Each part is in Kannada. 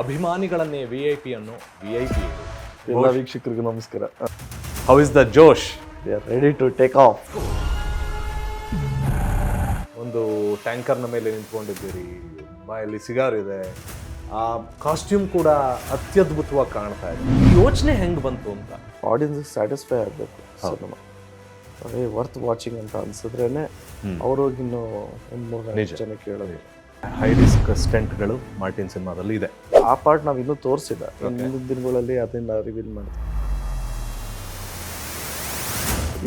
ಅಭಿಮಾನಿಗಳನ್ನೇ ವಿ ಐ ಪಿ ಅನ್ನೋ ವಿ ಐ ಪಿ ಎಲ್ಲ ವೀಕ್ಷಕರಿಗೂ ನಮಸ್ಕಾರ. How is the josh? They are ready to take off ಒಂದು ಟ್ಯಾಂಕರ್ನ ಮೇಲೆ ನಿಂತ್ಕೊಂಡಿದ್ದೀರಿ. ಬಾಯಲ್ಲಿ ಸಿಗಾರ್ ಇದೆ. ಆ ಕಾಸ್ಟ್ಯೂಮ್ ಕೂಡ ಅತ್ಯದ್ಭುತವಾಗಿ ಕಾಣ್ತಾ ಇದೆ. ಯೋಚನೆ ಹೆಂಗ್ ಬಂತು ಅಂತ? ಆಡಿಯನ್ಸ್ ಸ್ಯಾಟಿಸ್ಫೈ ಆಗಬೇಕು ಸಿನಿಮಾ ಅದೇ ವರ್ತ್ ವಾಚಿಂಗ್ ಅಂತ ಅನ್ಸಿದ್ರೇನೆ ಅವರು ಹೋಗಿ ಇನ್ನು ಒಂದು ಮೂರು ಜನ ಕೇಳೋದು ಹೈ ರಿಸ್ಕ್ ಸ್ಟೆಂಟ್ಗಳು ಮಾರ್ಟಿನ್ ಸಿನಿಮಾದಲ್ಲಿ ಇದೆ. ಆ ಪಾರ್ಟ್ ನಾವು ಇನ್ನೂ ತೋರಿಸಿಲ್ಲ. ಮುಂದಿನ ದಿನಗಳಲ್ಲಿ ಅದನ್ನ ರಿವೀಲ್ ಮಾಡ್ತೀವಿ.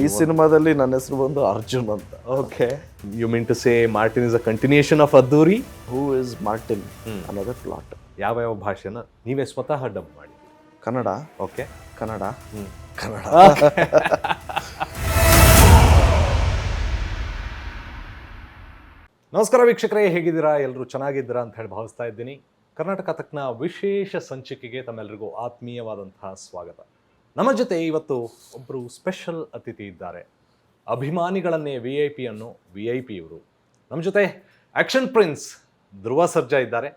ಈ ಸಿನಿಮಾದಲ್ಲಿ ನನ್ನ ಹೆಸರು ಬಂದು ಅರ್ಜುನ್ ಅಂತ. Okay you mean to say Martin is a continuation of Addhuri who is Martin ಅನ್ನೋದ ಪ್ಲಾಟ್ ಯಾವ ಯಾವ ಭಾಷೆನ ನೀವೇ ಸ್ವತಃ ಡಬ್ ಮಾಡಿ ಕನ್ನಡ. ಓಕೆ ಕನ್ನಡ. ಕನ್ನಡ. ನಮಸ್ಕಾರ ವೀಕ್ಷಕರೇ ಹೇಗಿದ್ದೀರಾ? ಎಲ್ಲರೂ ಚೆನ್ನಾಗಿದ್ದೀರಾ ಅಂತ ಹೇಳಿ ಭಾವಿಸ್ತಾ ಇದ್ದೀನಿ. ಕರ್ನಾಟಕ ತಕ್ನ ವಿಶೇಷ ಸಂಚಿಕೆಗೆ ತಮ್ಮೆಲ್ಲರಿಗೂ ಆತ್ಮೀಯವಾದಂತಹ ಸ್ವಾಗತ. ನಮ್ಮ ಜೊತೆ ಇವತ್ತು ಒಬ್ಬರು ಸ್ಪೆಷಲ್ ಅತಿಥಿ ಇದ್ದಾರೆ. ಅಭಿಮಾನಿಗಳನ್ನೇ ವಿ ಐ ಪಿ ಅನ್ನೋ ವಿ ಐ ಪಿ ಇವರು. ನಮ್ಮ ಜೊತೆ ಆ್ಯಕ್ಷನ್ ಪ್ರಿನ್ಸ್ ಧ್ರುವ ಸರ್ಜಾ ಇದ್ದಾರೆ.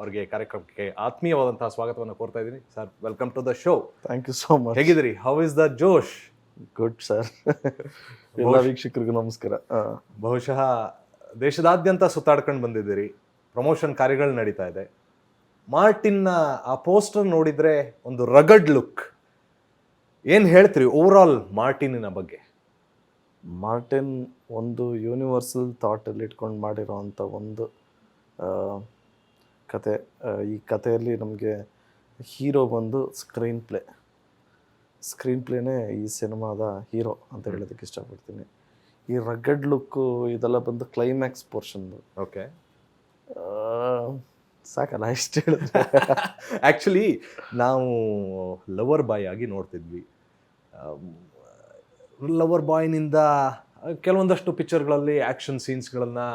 ಅವರಿಗೆ ಕಾರ್ಯಕ್ರಮಕ್ಕೆ ಆತ್ಮೀಯವಾದಂತಹ ಸ್ವಾಗತವನ್ನು ಕೋರ್ತಾ ಇದ್ದೀನಿ. Sir welcome to the show. Thank you so much ಹೇಗಿದ್ದೀರಿ? How is the josh? Good sir ಎಲ್ಲ ವೀಕ್ಷಕರಿಗೂ ನಮಸ್ಕಾರ. ಬಹುಶಃ ದೇಶದಾದ್ಯಂತ ಸುತ್ತಾಡ್ಕೊಂಡು ಬಂದಿದ್ದೀರಿ. ಪ್ರಮೋಷನ್ ಕಾರ್ಯಗಳು ನಡೀತಾ ಇದೆ. ಮಾರ್ಟಿನ್ನ ಆ ಪೋಸ್ಟರ್ ನೋಡಿದರೆ ಒಂದು ರಗಡ್ ಲುಕ್. ಏನು ಹೇಳ್ತೀರಿ ಓವರ್ ಆಲ್ ಮಾರ್ಟಿನಿನ ಬಗ್ಗೆ? ಮಾರ್ಟಿನ್ ಒಂದು ಯೂನಿವರ್ಸಲ್ ಥಾಟಲ್ಲಿ ಇಟ್ಕೊಂಡು ಮಾಡಿರೋ ಅಂಥ ಒಂದು ಕತೆ ಈ ಕಥೆಯಲ್ಲಿ ನಮಗೆ ಹೀರೋ ಬಂದು ಸ್ಕ್ರೀನ್ ಪ್ಲೇ ಸ್ಕ್ರೀನ್ ಪ್ಲೇನೇ ಈ ಸಿನಿಮಾದ ಹೀರೋ ಅಂತ ಹೇಳೋದಕ್ಕೆ ಇಷ್ಟಪಡ್ತೀನಿ. ಈ ರಗಡ್ ಲುಕ್ಕು ಇದೆಲ್ಲ ಬಂದು ಕ್ಲೈಮ್ಯಾಕ್ಸ್ ಪೋರ್ಷನ್ದು ಓಕೆ ಸಾಕಲ್ಲ ಇಷ್ಟು ಹೇಳಿದ್ರೆ. ಆ್ಯಕ್ಚುಲಿ ನಾವು ಲವರ್ ಬಾಯ್ ಆಗಿ ನೋಡ್ತಿದ್ವಿ. ಲವರ್ ಬಾಯ್ನಿಂದ ಕೆಲವೊಂದಷ್ಟು ಪಿಕ್ಚರ್ಗಳಲ್ಲಿ ಆ್ಯಕ್ಷನ್ ಸೀನ್ಸ್ಗಳನ್ನು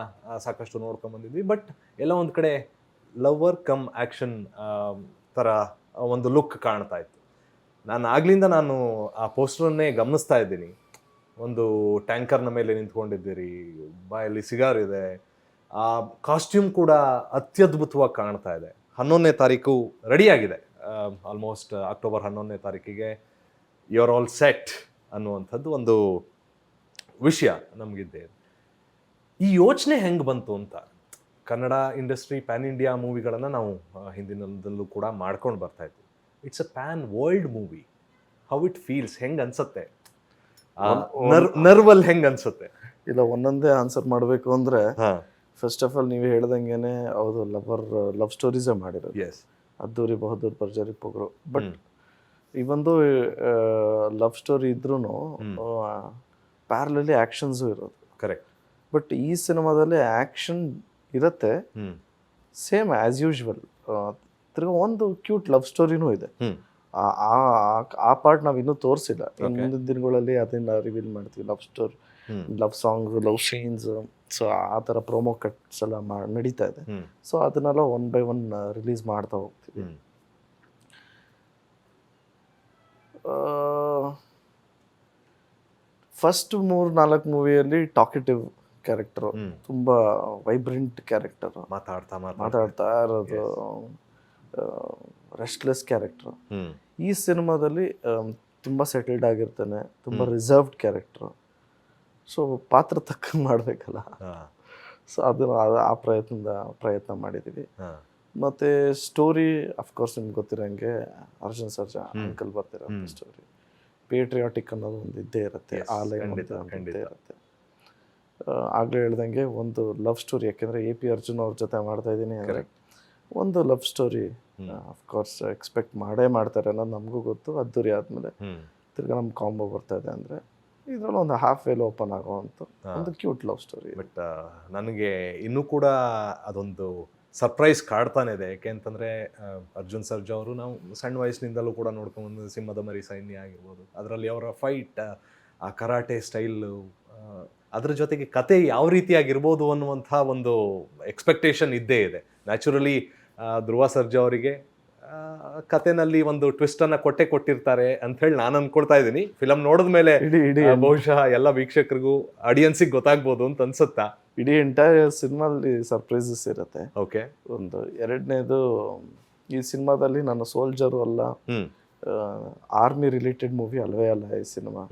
ಸಾಕಷ್ಟು ನೋಡ್ಕೊಂಡು ಬಂದಿದ್ವಿ. ಬಟ್ ಎಲ್ಲ ಒಂದು ಕಡೆ ಲವರ್ ಕಮ್ ಆ್ಯಕ್ಷನ್ ಥರ ಒಂದು ಲುಕ್ ಕಾಣ್ತಾ ಇತ್ತು. ನಾನು ಆಗ್ಲಿಂದ ನಾನು ಆ ಪೋಸ್ಟರನ್ನೇ ಗಮನಿಸ್ತಾ ಇದ್ದೀನಿ. ಒಂದು ಟ್ಯಾಂಕರ್ನ ಮೇಲೆ ನಿಂತ್ಕೊಂಡಿದ್ದೀರಿ, ಬಾಯಲ್ಲಿ ಸಿಗಾರ್ ಇದೆ. ಆ ಕಾಸ್ಟ್ಯೂಮ್ ಕೂಡ ಅತ್ಯದ್ಭುತವಾಗಿ ಕಾಣ್ತಾ ಇದೆ. ಹನ್ನೊಂದನೇ ತಾರೀಕು ರೆಡಿಯಾಗಿದೆ. ಆಲ್ಮೋಸ್ಟ್ ಅಕ್ಟೋಬರ್ ಹನ್ನೊಂದನೇ ತಾರೀಕಿಗೆ ಯು ಆಲ್ ಸೆಟ್ ಅನ್ನುವಂಥದ್ದು ಒಂದು ವಿಷಯ ನಮಗಿದ್ದೆ. ಈ ಯೋಚನೆ ಹೆಂಗೆ ಬಂತು ಅಂತ? ಕನ್ನಡ ಇಂಡಸ್ಟ್ರಿ, ಪ್ಯಾನ್ ಇಂಡಿಯಾ ಮೂವಿಗಳನ್ನು ನಾವು ಹಿಂದಿನದಲ್ಲೂ ಕೂಡ ಮಾಡ್ಕೊಂಡು ಬರ್ತಾ ಇದ್ವಿ. It's a pan world movie how it feels ಹೆಂಗೆ ಅನ್ಸುತ್ತೆ? ನರ್ವಲ್ ಹೆಂಗ್ ಅನ್ಸುತ್ತೆ? ಇಲ್ಲ ಒಂದೊಂದೇ ಆನ್ಸರ್ ಮಾಡಬೇಕು ಅಂದ್ರೆ ಫಸ್ಟ್ ಆಫ್ ಆಲ್ ನೀವು ಹೇಳ್ದಂಗೆನೆ ಹೌದು ಲವರ್ ಲವ್ ಸ್ಟೋರೀಸೇ ಮಾಡಿರೋದು. ಎಸ್ ಅದ್ದೂರಿ ಬಹದ್ದೂರ್ ಭರ್ಜರಿ ಪೊಗರು. ಬಟ್ ಒಂದು ಲವ್ ಸ್ಟೋರಿ ಇದ್ರೂ ಪ್ಯಾರಲಲ್ಲಿ ಆಕ್ಷನ್ಸ್ ಇರೋದು. ಕರೆಕ್ಟ್ ಬಟ್ ಈ ಸಿನಿಮಾದಲ್ಲಿ ಆ್ಯಕ್ಷನ್ ಇರುತ್ತೆ. ಸೇಮ್ ಆ್ಯಸ್ ಯೂಶ್ವಲ್ ತಿರ್ಗ ಒಂದು ಕ್ಯೂಟ್ ಲವ್ ಸ್ಟೋರಿನೂ ಇದೆ. ಆ- ಪಾರ್ಟ್ ನಾವು ಇನ್ನೂ ತೋರಿಸಿಲ್ಲ. ಇನ್ನು ಮುಂದಿನ ದಿನಗಳಲ್ಲಿ ಅದನ್ನ ರಿವೀಲ್ ಮಾಡ್ತೀವಿ. Love story love song love scenes so ಆ ಥರ ಪ್ರೊಮೋ ಕಟ್ಸ್ ಎಲ್ಲ ನಡೀತಾ ಇದೆ. ಸೊ ಅದನ್ನೆಲ್ಲ ಒನ್ ಬೈ ಒನ್ ರಿಲೀಸ್ ಮಾಡ್ತಾ ಹೋಗ್ತೀವಿ. ಫಸ್ಟ್ ಮೂರು ನಾಲ್ಕು ಮೂವಿಯಲ್ಲಿ ಟಾಕೆಟಿವ್ ಕ್ಯಾರೆಕ್ಟರು ತುಂಬಾ ವೈಬ್ರೆಂಟ್ ಕ್ಯಾರೆಕ್ಟರ್ ಮಾತಾಡ್ತಾ ಮಾತಾಡ್ತಾ. ಇರೋದು ರೆಸ್ಟ್ಲೆಸ್ ಕ್ಯಾರೆಕ್ಟರ್ ಈ ಸಿನಿಮಾದಲ್ಲಿ ತುಂಬ ಸೆಟಲ್ಡ್ ಆಗಿರ್ತಾನೆ ತುಂಬ ರಿಸರ್ವ್ಡ್ ಕ್ಯಾರೆಕ್ಟರ್ ಸೊ ಪಾತ್ರ ತಕ್ಕ ಮಾಡಬೇಕಲ್ಲ. ಹಾಂ. ಸೊ ಅದನ್ನು ಆ- ಪ್ರಯತ್ನದ ಪ್ರಯತ್ನ ಮಾಡಿದ್ದೀವಿ ಮತ್ತು ಸ್ಟೋರಿ ಅಫ್ಕೋರ್ಸ್ ನಿಮ್ಗೆ ಗೊತ್ತಿರೋಂಗೆ ಅರ್ಜುನ್ ಸರ್ಜಾ ಅಂಕಲ್ ಬರ್ತಿರೋ ಸ್ಟೋರಿ ಪೇಟ್ರಿಯಾಟಿಕ್ ಅನ್ನೋದು ಒಂದು ಇದ್ದೇ ಇರುತ್ತೆ ಆ ಲೈನ್. ಇರುತ್ತೆ. ಆಗಲೇ ಹೇಳ್ದಂಗೆ ಒಂದು ಲವ್ ಸ್ಟೋರಿ ಯಾಕೆಂದರೆ ಎ ಪಿ ಅರ್ಜುನ್ ಅವ್ರ ಜೊತೆ ಮಾಡ್ತಾ ಇದ್ದೀನಿ ಅಂದರೆ ಒಂದು ಲವ್ ಸ್ಟೋರಿ ಅಫ್ಕೋರ್ಸ್ ಎಕ್ಸ್ಪೆಕ್ಟ್ ಮಾಡೇ ಮಾಡ್ತಾರೆ ಅನ್ನೋದು ನಮಗೂ ಗೊತ್ತು. ಅದ್ದೂರಿ ಆದಮೇಲೆ ತಿರ್ಗಿ ನಮ್ಮ ಕಾಂಬೋ ಬರ್ತಾ ಇದೆ ಅಂದರೆ ಇದರಲ್ಲಿ ಒಂದು ಹಾಫ್ ವೇಲ್ ಓಪನ್ ಆಗುವಂಥ ಒಂದು ಕ್ಯೂಟ್ ಲವ್ ಸ್ಟೋರಿ ಬಟ್ ನನಗೆ ಇನ್ನೂ ಕೂಡ ಅದೊಂದು ಸರ್ಪ್ರೈಸ್ ಕಾಡ್ತಾನೆ ಇದೆ. ಯಾಕೆ ಅಂತಂದರೆ ಅರ್ಜುನ್ ಸರ್ಜಾ ಅವರು ನಾವು ಸಣ್ಣ ವಯಸ್ಸಿನಿಂದಲೂ ಕೂಡ ನೋಡ್ಕೊಂಡು ಸಿಂಹದ ಮರಿ ಸೈನ್ಯ ಆಗಿರ್ಬೋದು. ಅದರಲ್ಲಿ ಅವರ ಫೈಟ್ ಆ ಕರಾಟೆ ಸ್ಟೈಲು ಅದರ ಜೊತೆಗೆ ಕತೆ ಯಾವ ರೀತಿಯಾಗಿರ್ಬೋದು ಅನ್ನುವಂಥ ಒಂದು ಎಕ್ಸ್ಪೆಕ್ಟೇಷನ್ ಇದ್ದೇ ಇದೆ. ನ್ಯಾಚುರಲಿ ಧ್ರುವ ಸರ್ಜಾ ಅವರಿಗೆ ಕತೆನಲ್ಲಿ ಒಂದು ಟ್ವಿಸ್ಟ್ ಅನ್ನ ಕೊಟ್ಟೆ ಕೊಟ್ಟಿರ್ತಾರೆ ಅಂತ ಹೇಳಿ ನಾನು ಅನ್ಕೊಳ್ತಾ ಇದ್ದೀನಿ. ಫಿಲಮ್ ನೋಡಿದ ಮೇಲೆ ಇಡೀ ಇಡೀ ಆ, ಬಹುಶಃ ಎಲ್ಲ ವೀಕ್ಷಕರಿಗೂ ಆಡಿಯನ್ಸಿಗೆ ಗೊತ್ತಾಗ್ಬೋದು ಅಂತ ಅನ್ಸುತ್ತಾ? ಇಡೀ ಎಂಟೈರ್ ಸಿನಿಮಾದಲ್ಲಿ ಸರ್ಪ್ರೈಸಸ್ ಇರುತ್ತೆ. ಓಕೆ ಒಂದು ಎರಡನೇದು ಈ ಸಿನಿಮಾದಲ್ಲಿ ನನ್ನ ಸೋಲ್ಜರು ಅಲ್ಲ. ಆರ್ಮಿ ರಿಲೇಟೆಡ್ ಮೂವಿ ಅಲ್ವೇ ಅಲ್ಲ ಈ ಸಿನಿಮಾ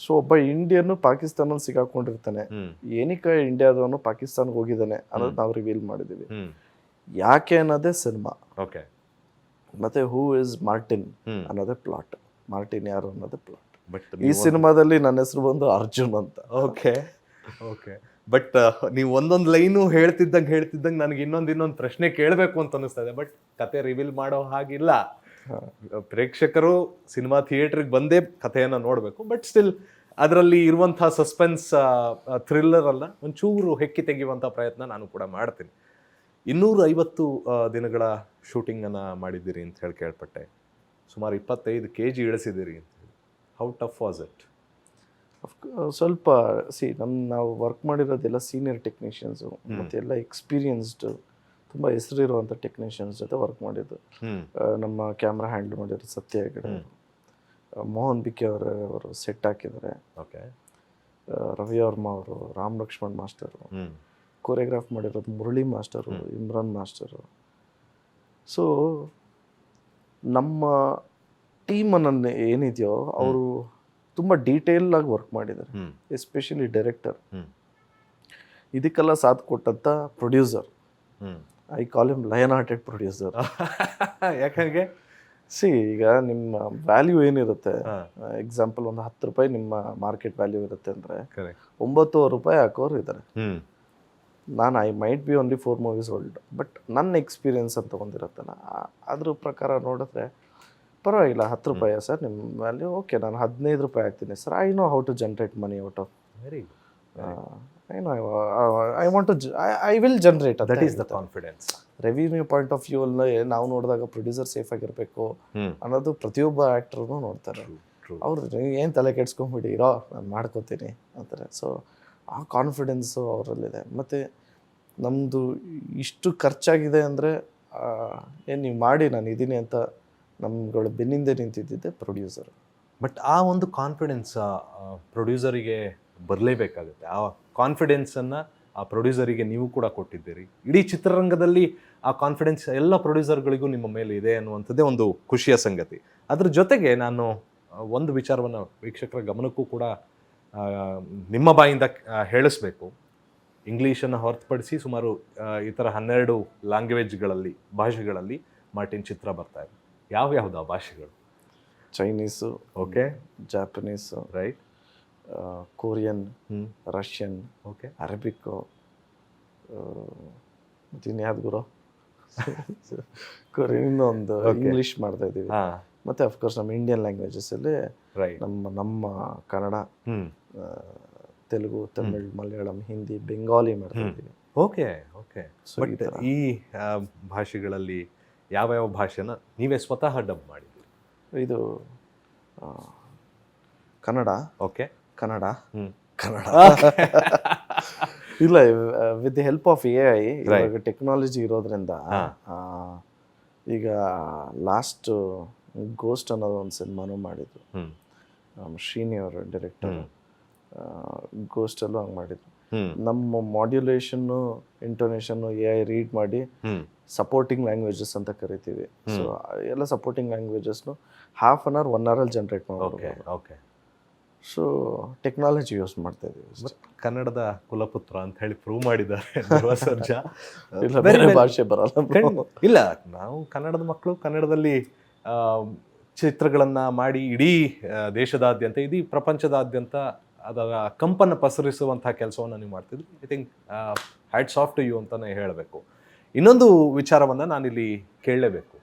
ಸೊ ಒಬ್ಬ ಇಂಡಿಯನ್ ಪಾಕಿಸ್ತಾನ ಸಿಗಾಕೊಂಡಿರ್ತಾನೆ. ಏನಿಕ ಏನಕ್ಕೆ ಇಂಡಿಯಾದವನು ಪಾಕಿಸ್ತಾನ್ಗೆ ಹೋಗಿದ್ದಾನೆ ಅನ್ನೋದು ನಾವು ರಿವೀಲ್ ಮಾಡಿದೀವಿ. ಯಾಕೆ ಅನ್ನೋದೇ ಸಿನಿಮಾ. ಓಕೆ. ಮತ್ತೆ ಹೂ ಇಸ್ ಮಾರ್ಟಿನ್ ಅನ್ನೋದೇ ಪ್ಲಾಟ್ ಮಾರ್ಟಿನ್ ಯಾರು ಅನ್ನೋದೇ ಪ್ಲಾಟ್ ಬಟ್ ಈ ಸಿನಿಮಾದಲ್ಲಿ ನನ್ನ ಹೆಸರು ಬಂದು ಅರ್ಜುನ್ ಅಂತ. ಓಕೆ. ಓಕೆ. ಬಟ್ ನೀವು ಒಂದೊಂದು ಲೈನು ಹೇಳ್ತಿದ್ದಂಗೆ ಹೇಳ್ತಿದ್ದಂಗೆ ನನಗೆ ಇನ್ನೊಂದು ಇನ್ನೊಂದು ಪ್ರಶ್ನೆ ಕೇಳಬೇಕು ಅಂತ ಅನಿಸ್ತಾ ಇದೆ. ಬಟ್ ಕತೆ ರಿವೀಲ್ ಮಾಡೋ ಹಾಗಿಲ್ಲ. ಪ್ರೇಕ್ಷಕರು ಸಿನಿಮಾ ಥಿಯೇಟ್ರಿಗೆ ಬಂದೇ ಕಥೆಯನ್ನು ನೋಡಬೇಕು. ಬಟ್ ಸ್ಟಿಲ್ ಅದರಲ್ಲಿ ಇರುವಂಥ ಸಸ್ಪೆನ್ಸ್ ಥ್ರಿಲ್ಲರ್ ಅಲ್ಲ ಒಂಚೂರು ಹೆಕ್ಕಿ ತೆಗೆಯುವಂಥ ಪ್ರಯತ್ನ ನಾನು ಕೂಡ ಮಾಡ್ತೀನಿ. ಇನ್ನೂರ ಐವತ್ತು ದಿನಗಳ ಶೂಟಿಂಗನ್ನು ಮಾಡಿದ್ದೀರಿ ಅಂತ ಹೇಳಿ ಕೇಳ್ಪಟ್ಟೆ. ಸುಮಾರು ಇಪ್ಪತ್ತೈದು ಕೆ ಜಿ ಇಳಿಸಿದ್ದೀರಿ ಅಂತ ಹೇಳಿ. ಹೌ ಟಫ್ ವಾಸ್ ಇಟ್ ಸ್ವಲ್ಪ ಸಿ ನಮ್ಮ ನಾವು ವರ್ಕ್ ಮಾಡಿರೋದೆಲ್ಲ ಸೀನಿಯರ್ ಟೆಕ್ನಿಷಿಯನ್ಸು ಮತ್ತೆ ಎಲ್ಲ ಎಕ್ಸ್ಪೀರಿಯನ್ಸ್ಡ್ ತುಂಬ ಹೆಸರಿರುವಂಥ ಟೆಕ್ನಿಷಿಯನ್ಸ್ ಜೊತೆ ವರ್ಕ್ ಮಾಡಿದ್ದು. ನಮ್ಮ ಕ್ಯಾಮ್ರಾ ಹ್ಯಾಂಡಲ್ ಮಾಡಿದ್ರು ಸತ್ಯ ಹೆಗಡೆ ಮೋಹನ್ ಬಿಕೆ ಅವರು ಅವರು ಸೆಟ್ ಹಾಕಿದ್ದಾರೆ. ಓಕೆ ರವಿ ವರ್ಮ ಅವರು ರಾಮ್ ಲಕ್ಷ್ಮಣ್ ಮಾಸ್ಟರು ಕೊರಿಯೋಗ್ರಾಫ್ ಮಾಡಿರೋದು Murali master Imran master. So ನಮ್ಮ ಟೀಮ್ ಅನ್ನೋ ಏನಿದೆಯೋ ಅವರು ತುಂಬ ಡೀಟೇಲ್ ಆಗಿ ವರ್ಕ್ ಮಾಡಿದ್ದಾರೆ. Especially director hmm. ಇದಕ್ಕೆಲ್ಲ ಸಾಥ್ ಕೊಟ್ಟಂತ producer I call him lion hearted producer ಯಾಕಂದ್ರೆ ಸಿ ಈಗ ನಿಮ್ಮ ವ್ಯಾಲ್ಯೂ ಏನಿರುತ್ತೆ? ಎಕ್ಸಾಂಪಲ್ ಒಂದು ಹತ್ತು ರೂಪಾಯಿ ನಿಮ್ಮ ಮಾರ್ಕೆಟ್ ವ್ಯಾಲ್ಯೂ ಇರುತ್ತೆ ಅಂದರೆ ಒಂಬತ್ತುವರೆ ರೂಪಾಯಿ ಹಾಕೋರು ಇದ್ದಾರೆ. ಹ್ಮ್. ನಾನು I might be only four movies old but ನನ್ನ ಎಕ್ಸ್ಪೀರಿಯನ್ಸ್ ಅಂತ ಒಂದಿರುತ್ತಲ್ಲ ಆ- ಅದ್ರ ಪ್ರಕಾರ ನೋಡಿದ್ರೆ ಪರವಾಗಿಲ್ಲ ಹತ್ತು ರೂಪಾಯಿ ಸರ್? ನಿಮ್ಮ ವ್ಯಾಲ್ಯೂ ಓಕೆ ನಾನು ಹದಿನೈದು ರೂಪಾಯಿ ಹಾಕ್ತೀನಿ sir. I know how to generate money out of very I know I want to I will generate that is the confidence revenue point of view ಅಲ್ಲಿ ನಾವು ನೋಡಿದಾಗ ಪ್ರೊಡ್ಯೂಸರ್ ಸೇಫ್ ಆಗಿರಬೇಕು ಅನ್ನೋದು ಪ್ರತಿಯೊಬ್ಬ ಆ್ಯಕ್ಟ್ರೂ ನೋಡ್ತಾರೆ. ಅವ್ರು ಏನು ತಲೆ ಕೆಡ್ಸ್ಕೊಂಬಿಡಿ ಇರೋ ನಾನು ಮಾಡ್ಕೋತೀನಿ ಅಂತಾರೆ. ಸೊ ಆ ಕಾನ್ಫಿಡೆನ್ಸು ಅವರಲ್ಲಿದೆ. ಮತ್ತು ನಮ್ಮದು ಇಷ್ಟು ಖರ್ಚಾಗಿದೆ ಅಂದರೆ ಏನು ನೀವು ಮಾಡಿ, ನಾನು ಇದ್ದೀನಿ ಅಂತ ನಮ್ಗಳು ಬೆನ್ನಿಂದೆ ನಿಂತಿದ್ದಿದ್ದೆ ಪ್ರೊಡ್ಯೂಸರ್ ಬಟ್ ಆ ಒಂದು ಕಾನ್ಫಿಡೆನ್ಸ್ ಪ್ರೊಡ್ಯೂಸರಿಗೆ ಬರಲೇಬೇಕಾಗುತ್ತೆ. ಆ ಕಾನ್ಫಿಡೆನ್ಸನ್ನು ಆ ಪ್ರೊಡ್ಯೂಸರಿಗೆ ನೀವು ಕೂಡ ಕೊಟ್ಟಿದ್ದೀರಿ. ಇಡೀ ಚಿತ್ರರಂಗದಲ್ಲಿ ಆ ಕಾನ್ಫಿಡೆನ್ಸ್ ಎಲ್ಲ ಪ್ರೊಡ್ಯೂಸರ್ಗಳಿಗೂ ನಿಮ್ಮ ಮೇಲೆ ಇದೆ ಅನ್ನುವಂಥದ್ದೇ ಒಂದು ಖುಷಿಯ ಸಂಗತಿ. ಅದ್ರ ಜೊತೆಗೆ ನಾನು ಒಂದು ವಿಚಾರವನ್ನು ವೀಕ್ಷಕರ ಗಮನಕ್ಕೂ ಕೂಡ ನಿಮ್ಮ ಬಾಯಿಂದ ಹೇಳಿಸ್ಬೇಕು. ಇಂಗ್ಲೀಷನ್ನು ಹೊರತುಪಡಿಸಿ ಸುಮಾರು ಈ ಥರ ಹನ್ನೆರಡು ಲ್ಯಾಂಗ್ವೇಜ್ಗಳಲ್ಲಿ ಭಾಷೆಗಳಲ್ಲಿ ಮಾರ್ಟಿನ್ ಚಿತ್ರ ಬರ್ತಾ ಇದೆ. ಯಾವ ಯಾವ್ದು ಆ ಭಾಷೆಗಳು? Chinese okay. Japanese right. Korean Russian okay. Arabic ಮತ್ತು ಇನ್ಯಾವ್ದು ಗುರು? ಕೊರಿಯನ್ ಒಂದು. ಇಂಗ್ಲೀಷ್ ಮಾಡ್ತಾ ಇದ್ದೀವಿ. ಹಾ. ಮತ್ತು ಅಫ್ಕೋರ್ಸ್ ನಮ್ಮ ಇಂಡಿಯನ್ ಲ್ಯಾಂಗ್ವೇಜಸಲ್ಲಿ ಅಲ್ಲಿ ನಮ್ಮ ನಮ್ಮ ಕನ್ನಡ ತೆಲುಗು ತಮಿಳ್ ಮಲಯಾಳಂ ಹಿಂದಿ ಬೆಂಗಾಲಿ ಮಾಡ್ತಿದ್ದೀವಿ ಓಕೆ ಓಕೆ. So, ಈ ಬಟ್ ಈ ಭಾಷೆಗಳಲ್ಲಿ ಯಾವ ಯಾವ ಭಾಷೆನ ನೀವೇ ಸ್ವತಃ ಡಬ್ ಮಾಡಿದ್ದೀರಿ? ಇದು ಕನ್ನಡ. ಓಕೆ. ಕನ್ನಡ. ಕನ್ನಡ. ಇಲ್ಲ with the help of A I ಇವಾಗ ಟೆಕ್ನಾಲಜಿ ಇರೋದ್ರಿಂದ ಈಗ ಲಾಸ್ಟ್ ಗೋಸ್ಟ್ ಅನ್ನೋದು ಒಂದು ಸಿನಿಮಾನು ಮಾಡಿದ್ರು ನಮ್ಮ ಶ್ರೀನಿ ಅವರು ಡೈರೆಕ್ಟರ್. ಗೋಸ್ಟಲ್ಲೂ ಹಂಗೆ ಮಾಡಿದ್ರು ನಮ್ಮ ಮಾಡ್ಯುಲೇಷನ್ನು ಇಂಟೋನೇಷನ್ನು ಎ ಐ ರೀಡ್ ಮಾಡಿ ಸಪೋರ್ಟಿಂಗ್ ಲ್ಯಾಂಗ್ವೇಜಸ್ ಅಂತ ಕರಿತೀವಿ. ಸೊ ಎಲ್ಲ ಸಪೋರ್ಟಿಂಗ್ ಲ್ಯಾಂಗ್ವೇಜಸ್ನು ಹಾಫ್ ಅನ್ ಅವರ್ ಒನ್ ಅವರಲ್ಲಿ generate okay okay so technology use ಮಾಡ್ತಾ ಇದೀವಿ ಕನ್ನಡದ ಕುಲಪುತ್ರ ಅಂತ ಹೇಳಿ ಪ್ರೂವ್ ಮಾಡಿದ್ದಾರೆ ಭಾಷೆ ಬರಲ್ಲ. ಇಲ್ಲ ನಾವು ಕನ್ನಡದ ಮಕ್ಕಳು ಕನ್ನಡದಲ್ಲಿ ಚಿತ್ರಗಳನ್ನ ಮಾಡಿ ಇಡೀ ದೇಶದಾದ್ಯಂತ, ಇಡೀ ಪ್ರಪಂಚದಾದ್ಯಂತ ಅದರ ಕಂಪನ್ನು ಪಸರಿಸುವಂತಹ ಕೆಲಸವನ್ನು ನೀವು ಮಾಡ್ತಿದ್ರಿ. I think hats off to you ಅಂತಲೇ ಹೇಳಬೇಕು. ಇನ್ನೊಂದು ವಿಚಾರವನ್ನು ನಾನಿಲ್ಲಿ ಕೇಳಲೇಬೇಕು.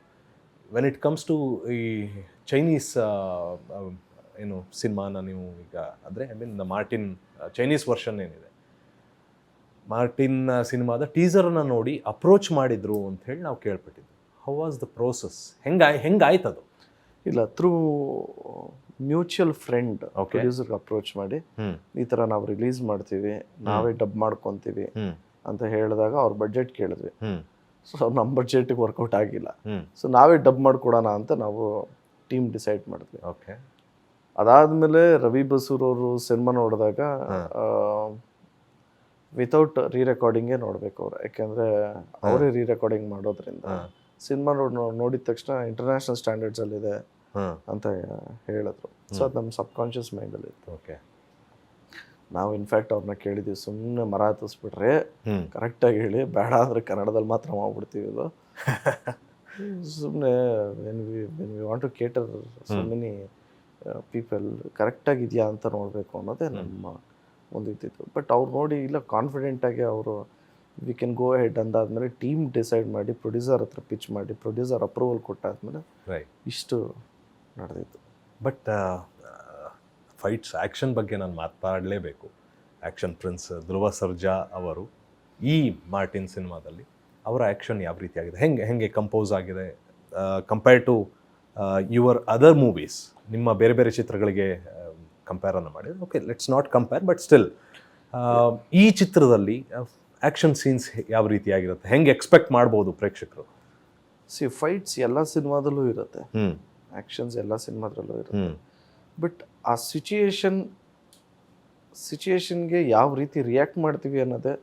ವೆನ್ ಇಟ್ ಕಮ್ಸ್ ಟು ಈ ಚೈನೀಸ್ ಏನು ಸಿನಿಮಾನ ನೀವು ಈಗ ಅಂದರೆ I mean the Martin Chinese version ಏನಿದೆ. ಮಾರ್ಟಿನ್ ಸಿನಿಮಾದ ಟೀಸರನ್ನು ನೋಡಿ ಅಪ್ರೋಚ್ ಮಾಡಿದ್ರು ಅಂತ ಹೇಳಿ ನಾವು ಕೇಳ್ಪಟ್ಟಿದ್ವಿ. ಹೌ ವಾಸ್ ದ ಪ್ರೋಸೆಸ್ ಹೆಂಗಾಯ್ ಹೆಂಗಾಯ್ತು ಅದು ಇಲ್ಲ ಥ್ರೂ ಮ್ಯೂಚುವಲ್ ಫ್ರೆಂಡ್. ಪ್ರೊಡ್ಯೂಸರ್ಗೆ ಅಪ್ರೋಚ್ ಮಾಡಿ ಈ ಥರ ನಾವು ರಿಲೀಸ್ ಮಾಡ್ತೀವಿ ನಾವೇ ಡಬ್ ಮಾಡ್ಕೊತೀವಿ ಅಂತ ಹೇಳಿದಾಗ ಅವ್ರ ಬಜೆಟ್ ಕೇಳಿದ್ವಿ. ಸೊ ನಮ್ಮ ಬಜೆಟ್ಗೆ ವರ್ಕೌಟ್ ಆಗಿಲ್ಲ. ಸೊ ನಾವೇ ಡಬ್ ಮಾಡ್ಕೊಡೋಣ ಅಂತ ನಾವು ಟೀಮ್ ಡಿಸೈಡ್ ಮಾಡಿದ್ವಿ. ಓಕೆ ಅದಾದಮೇಲೆ ರವಿ ಬಸೂರ್ ಅವರು ಸಿನಿಮಾ ನೋಡಿದಾಗ ವಿತೌಟ್ ರೀ ರೆಕಾರ್ಡಿಂಗೇ ನೋಡಬೇಕು ಅವ್ರು. ಯಾಕೆಂದರೆ ಅವರೇ ರೀ ರೆಕಾರ್ಡಿಂಗ್ ಮಾಡೋದ್ರಿಂದ. ಸಿನಿಮಾ ನೋಡಿ ನೋಡಿದ ತಕ್ಷಣ ಇಂಟರ್ನ್ಯಾಷನಲ್ ಸ್ಟ್ಯಾಂಡರ್ಡ್ಸಲ್ಲಿದೆ ಇದೆ ಅಂತ ಹೇಳಿದ್ರು. ಸೊ ಅದು ನಮ್ಮ ಸಬ್ ಮೈಂಡ್ ಮೈಂಡಲ್ಲಿ ಇತ್ತು. ಓಕೆ ನಾವು ಇನ್ಫ್ಯಾಕ್ಟ್ ಅವ್ರನ್ನ ಕೇಳಿದೀವಿ ಸುಮ್ಮನೆ ಮರ ಹತ್ತಿಸ್ಬಿಟ್ರೆ ಕರೆಕ್ಟಾಗಿ ಹೇಳಿ ಬೇಡ ಅಂದರೆ ಕನ್ನಡದಲ್ಲಿ ಮಾತ್ರ ಮಾಡ್ಬಿಡ್ತೀವಿ ಇದು. ಸುಮ್ಮನೆ when we when we want to cater so many people ಕರೆಕ್ಟಾಗಿದೆಯಾ ಅಂತ ನೋಡಬೇಕು ಅನ್ನೋದೇ ನಮ್ಮ ಒಂದು ಇದ್ದಿತ್ತು ಬಟ್ ಅವ್ರು ನೋಡಿ ಇಲ್ಲ ಕಾನ್ಫಿಡೆಂಟಾಗಿ ಅವರು ವಿ ಕ್ಯಾನ್ ಗೋ ಹೆಡ್ ಅಂದಾದ್ಮೇಲೆ ಟೀಮ್ ಡಿಸೈಡ್ ಮಾಡಿ ಪ್ರೊಡ್ಯೂಸರ್ ಹತ್ರ ಪಿಚ್ ಮಾಡಿ ಪ್ರೊಡ್ಯೂಸರ್ ಅಪ್ರೂವಲ್ ಕೊಟ್ಟಾದ್ಮೇಲೆ ರೈಟ್ ಇಷ್ಟು ನಡೆದಿತ್ತು. ಬಟ್ ಫೈಟ್ಸ್ ಆ್ಯಕ್ಷನ್ ಬಗ್ಗೆ ನಾನು ಮಾತಾಡಲೇಬೇಕು ಆ್ಯಕ್ಷನ್ ಪ್ರಿನ್ಸ್ ಧ್ರುವ ಸರ್ಜಾ ಅವರು ಈ ಮಾರ್ಟಿನ್ ಸಿನಿಮಾದಲ್ಲಿ ಅವರ ಆ್ಯಕ್ಷನ್ ಯಾವ ರೀತಿ ಆಗಿದೆ ಹೆಂಗೆ ಹೆಂಗೆ ಕಂಪೋಸ್ ಆಗಿದೆ? Compare to your other movies ನಿಮ್ಮ ಬೇರೆ ಬೇರೆ ಚಿತ್ರಗಳಿಗೆ ಕಂಪೇರನ್ನು ಮಾಡಿದರೆ okay let's not compare but still ಈ ಚಿತ್ರದಲ್ಲಿ ಆ್ಯಕ್ಷನ್ ಸೀನ್ಸ್ ಯಾವ ರೀತಿಯಾಗಿರುತ್ತೆ? ಹೆಂಗೆ ಎಕ್ಸ್ಪೆಕ್ಟ್ ಮಾಡ್ಬೋದು ಪ್ರೇಕ್ಷಕರು? ಸಿ ಫೈಟ್ಸ್ ಎಲ್ಲ ಸಿನಿಮಾದಲ್ಲೂ ಇರುತ್ತೆ. ಆ್ಯಕ್ಷನ್ಸ್ ಎಲ್ಲ ಸಿನಿಮಾದಲ್ಲೂ ಇರುತ್ತೆ. ಬಟ್ ಆ ಸಿಚುಯೇಷನ್ ಸಿಚುಯೇಷನ್ಗೆ ಯಾವ ರೀತಿ ರಿಯಾಕ್ಟ್ ಮಾಡ್ತೀವಿ ಅನ್ನೋದೇ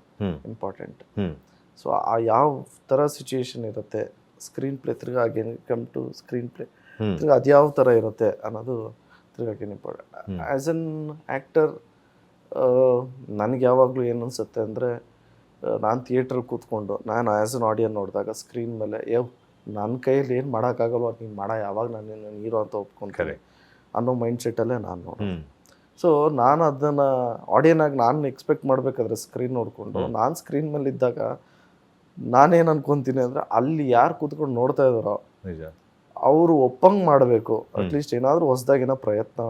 ಇಂಪಾರ್ಟೆಂಟ್ ಸೊ ಆ ಯಾವ ಥರ ಸಿಚುಯೇಷನ್ ಇರುತ್ತೆ ಸ್ಕ್ರೀನ್ ಪ್ಲೇ ತಿರ್ಗಾ again come to screenplay ತಿರ್ಗಾ ಅದು ಯಾವ ಥರ ಇರುತ್ತೆ ಅನ್ನೋದು ತಿರ್ಗಾ again important as an actor ನನಗೆ ಯಾವಾಗಲೂ ಏನು ಅನಿಸುತ್ತೆ ಅಂದರೆ ನಾನು ಥಿಯೇಟ್ರಲ್ಲಿ ಕೂತ್ಕೊಂಡು ನಾನು ಆ್ಯಸ್ ಅನ್ ಆಡಿಯನ್ ನೋಡಿದಾಗ ಸ್ಕ್ರೀನ್ ಮೇಲೆ ಏ ನನ್ನ ಕೈಯಲ್ಲಿ ಏನು ಮಾಡೋಕ್ಕಾಗಲ್ವ? ನೀನು ಮಾಡ ಯಾವಾಗ ನಾನು ಹೀರೋ ಅಂತ ಒಪ್ಕೊಂಡ್ರೆ. ಅನ್ನೋ ಮೈಂಡ್ ಸೆಟ್ಟಲ್ಲೇ ನಾನು ನೋಡಿ ಸೊ ನಾನು ಅದನ್ನು ಆಗಿ ನಾನು ಎಕ್ಸ್ಪೆಕ್ಟ್ ಮಾಡಬೇಕಾದ್ರೆ ಸ್ಕ್ರೀನ್ ನೋಡಿಕೊಂಡು ನಾನು ಸ್ಕ್ರೀನ್ ಮೇಲೆ ಇದ್ದಾಗ ನಾನೇನು ಅನ್ಕೊಂತೀನಿ ಅಂದರೆ ಅಲ್ಲಿ ಯಾರು ಕೂತ್ಕೊಂಡು ನೋಡ್ತಾ ಇದ್ದಾರೋ ನಿಜ. ಅವರು ಒಪ್ಪಂಗೆ ಮಾಡಬೇಕು. ಅಟ್ಲೀಸ್ಟ್ ಏನಾದರೂ ಹೊಸದಾಗಿನ ಪ್ರಯತ್ನ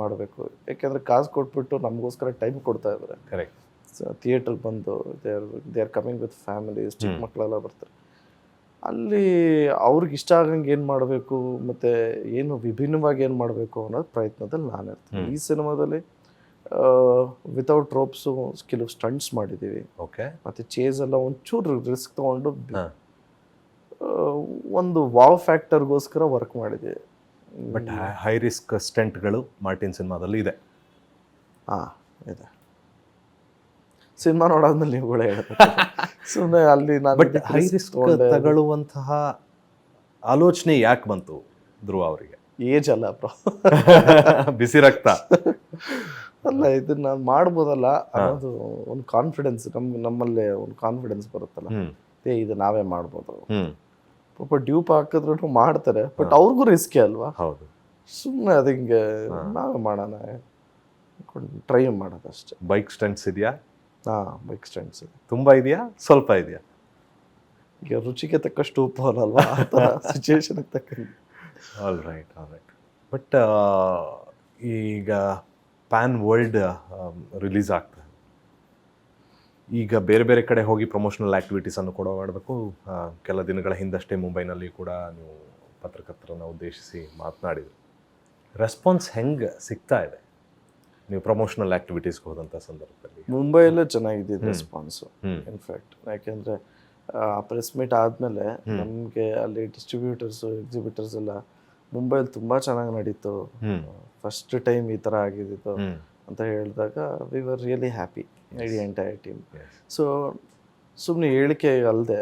ಮಾಡಬೇಕು. ಯಾಕೆಂದರೆ ಕಾಸು ಕೊಟ್ಬಿಟ್ಟು ನಮಗೋಸ್ಕರ ಟೈಮ್ ಕೊಡ್ತಾ ಇದ್ದಾರೆ ಕರೆಕ್ಟ್ ಥಿಯೇಟ್ರಿಗೆ ಬಂದು they are they are coming with families ಚಿಕ್ಕ ಮಕ್ಕಳೆಲ್ಲ ಬರ್ತಾರೆ. ಅಲ್ಲಿ ಅವ್ರಿಗೆ ಇಷ್ಟ ಆಗಂಗೆ ಏನು ಮಾಡಬೇಕು ಮತ್ತು ಏನು ವಿಭಿನ್ನವಾಗಿ ಏನು ಮಾಡಬೇಕು ಅನ್ನೋದು ಪ್ರಯತ್ನದಲ್ಲಿ ನಾನು ಇರ್ತೀನಿ. ಈ ಸಿನಿಮಾದಲ್ಲಿ ವಿತೌಟ್ ರೋಪ್ಸು ಕೆಲವು ಸ್ಟಂಟ್ಸ್ ಮಾಡಿದ್ದೀವಿ. ಓಕೆ. ಮತ್ತು ಚೇಸ್ ಎಲ್ಲ ಒಂಚೂರು ರಿಸ್ಕ್ ತೊಗೊಂಡು ಒಂದು ವಾವ್ ಫ್ಯಾಕ್ಟರ್ಗೋಸ್ಕರ ವರ್ಕ್ ಮಾಡಿದ್ದೀವಿ. ಬಟ್ ಹೈ ರಿಸ್ಕ್ ಸ್ಟೆಂಟ್ಗಳು ಮಾರ್ಟಿನ್ ಸಿನಿಮಾದಲ್ಲಿ ಇದೆ. ಹಾಂ ಇದೆ. ಸಿನಿಮಾ ನೋಡಾದ್ಮೇಲೆ ನೀವುಗಳೇ ಸುಮ್ಮನೆ ಅಲ್ಲಿ ನಾನು ಬಟ್ ಹೈ ರಿಸ್ಕ್ ತಗೊಳ್ಳುವಂತಹ ಆಲೋಚನೆ ಯಾಕೆ ಬಂತು ಧ್ರುವ ಅವರಿಗೆ? ಏಜ್ ಅಲ್ಲ ಬ್ರೋ ಬಿಸಿ ರಕ್ತ. ಅಲ್ಲ ಇದನ್ನ ನಾನು ಮಾಡ್ಬೋದಲ್ಲ ಅನ್ನೋದು ಒಂದು ಕಾನ್ಫಿಡೆನ್ಸ್ ನಮ್ಗೆ ನಮ್ಮಲ್ಲೇ ಒಂದು ಕಾನ್ಫಿಡೆನ್ಸ್ ಬರುತ್ತಲ್ಲ. ಏ ಇದು ನಾವೇ ಮಾಡ್ಬೋದು. ಪಾಪ ಡ್ಯೂಪ್ ಹಾಕಿದ್ರು ಮಾಡ್ತಾರೆ ಬಟ್ ಅವ್ರಿಗೂ ರಿಸ್ಕೇ ಅಲ್ವಾ? ಹೌದು. ಸುಮ್ಮನೆ ಅದು ಹಿಂಗೆ ನಾವೇ ಮಾಡೋಣ. ಟ್ರೈ ಮಾಡೋದಷ್ಟೇ. ಬೈಕ್ ಸ್ಟಂಟ್ಸ್ ಇದೆಯಾ? ಹಾಂ ಬೈಕ್ ಸ್ಟ್ಯಾಂಡ್ಸ್ ತುಂಬ ಇದೆಯಾ? ಸ್ವಲ್ಪ ಇದೆಯಾ? ಈಗ ರುಚಿಗೆ ತಕ್ಕಷ್ಟು ಉಪ್ಪು ಅಲ್ವಾ ಸಿಚುವೇಶನ್ಗೆ ತಕ್ಕಂಗೆ. All right all right but ಈಗ ಪ್ಯಾನ್ ವರ್ಲ್ಡ್ ರಿಲೀಸ್ ಆಗ್ತದೆ ಈಗ ಬೇರೆ ಬೇರೆ ಕಡೆ ಹೋಗಿ ಪ್ರಮೋಷನಲ್ ಆ್ಯಕ್ಟಿವಿಟೀಸನ್ನು ಕೂಡ ಮಾಡಬೇಕು. ಕೆಲ ದಿನಗಳ ಹಿಂದಷ್ಟೇ ಮುಂಬೈನಲ್ಲಿ ಕೂಡ ನೀವು ಪತ್ರಕರ್ತರನ್ನು ಉದ್ದೇಶಿಸಿ ಮಾತನಾಡಿದ್ರು. ರೆಸ್ಪಾನ್ಸ್ ಹೆಂಗೆ ಸಿಗ್ತಾ ಇದೆ? ನೀವು ಪ್ರಮೋಷನಲ್ ಆಕ್ಟಿವಿಟೀಸ್ಗೆ ಹೋದಂಥ ಸಂದರ್ಭದಲ್ಲಿ? ಮುಂಬೈಯಲ್ಲೇ ಚೆನ್ನಾಗಿದೆ ರೆಸ್ಪಾನ್ಸು. ಇನ್ಫ್ಯಾಕ್ಟ್ ಯಾಕೆಂದರೆ ಪ್ರೆಸ್ ಮೀಟ್ ಆದಮೇಲೆ ನಮಗೆ ಅಲ್ಲಿ ಡಿಸ್ಟ್ರಿಬ್ಯೂಟರ್ಸು ಎಕ್ಸಿಬಿಟರ್ಸ್ ಎಲ್ಲ ಮುಂಬೈಲಿ ತುಂಬ ಚೆನ್ನಾಗಿ ನಡೀತು. ಫಸ್ಟ್ ಟೈಮ್ ಈ ಥರ ಆಗಿದ್ದು ಅಂತ ಹೇಳಿದಾಗ ವಿ ವರ್ ರಿಯಲಿ ಹ್ಯಾಪಿ ಇಡೀ ಎಂಟೈರ್ ಟೀಮ್. ಸೊ ಸುಮ್ಮನೆ ಹೇಳಿಕೆ ಅಲ್ಲದೆ.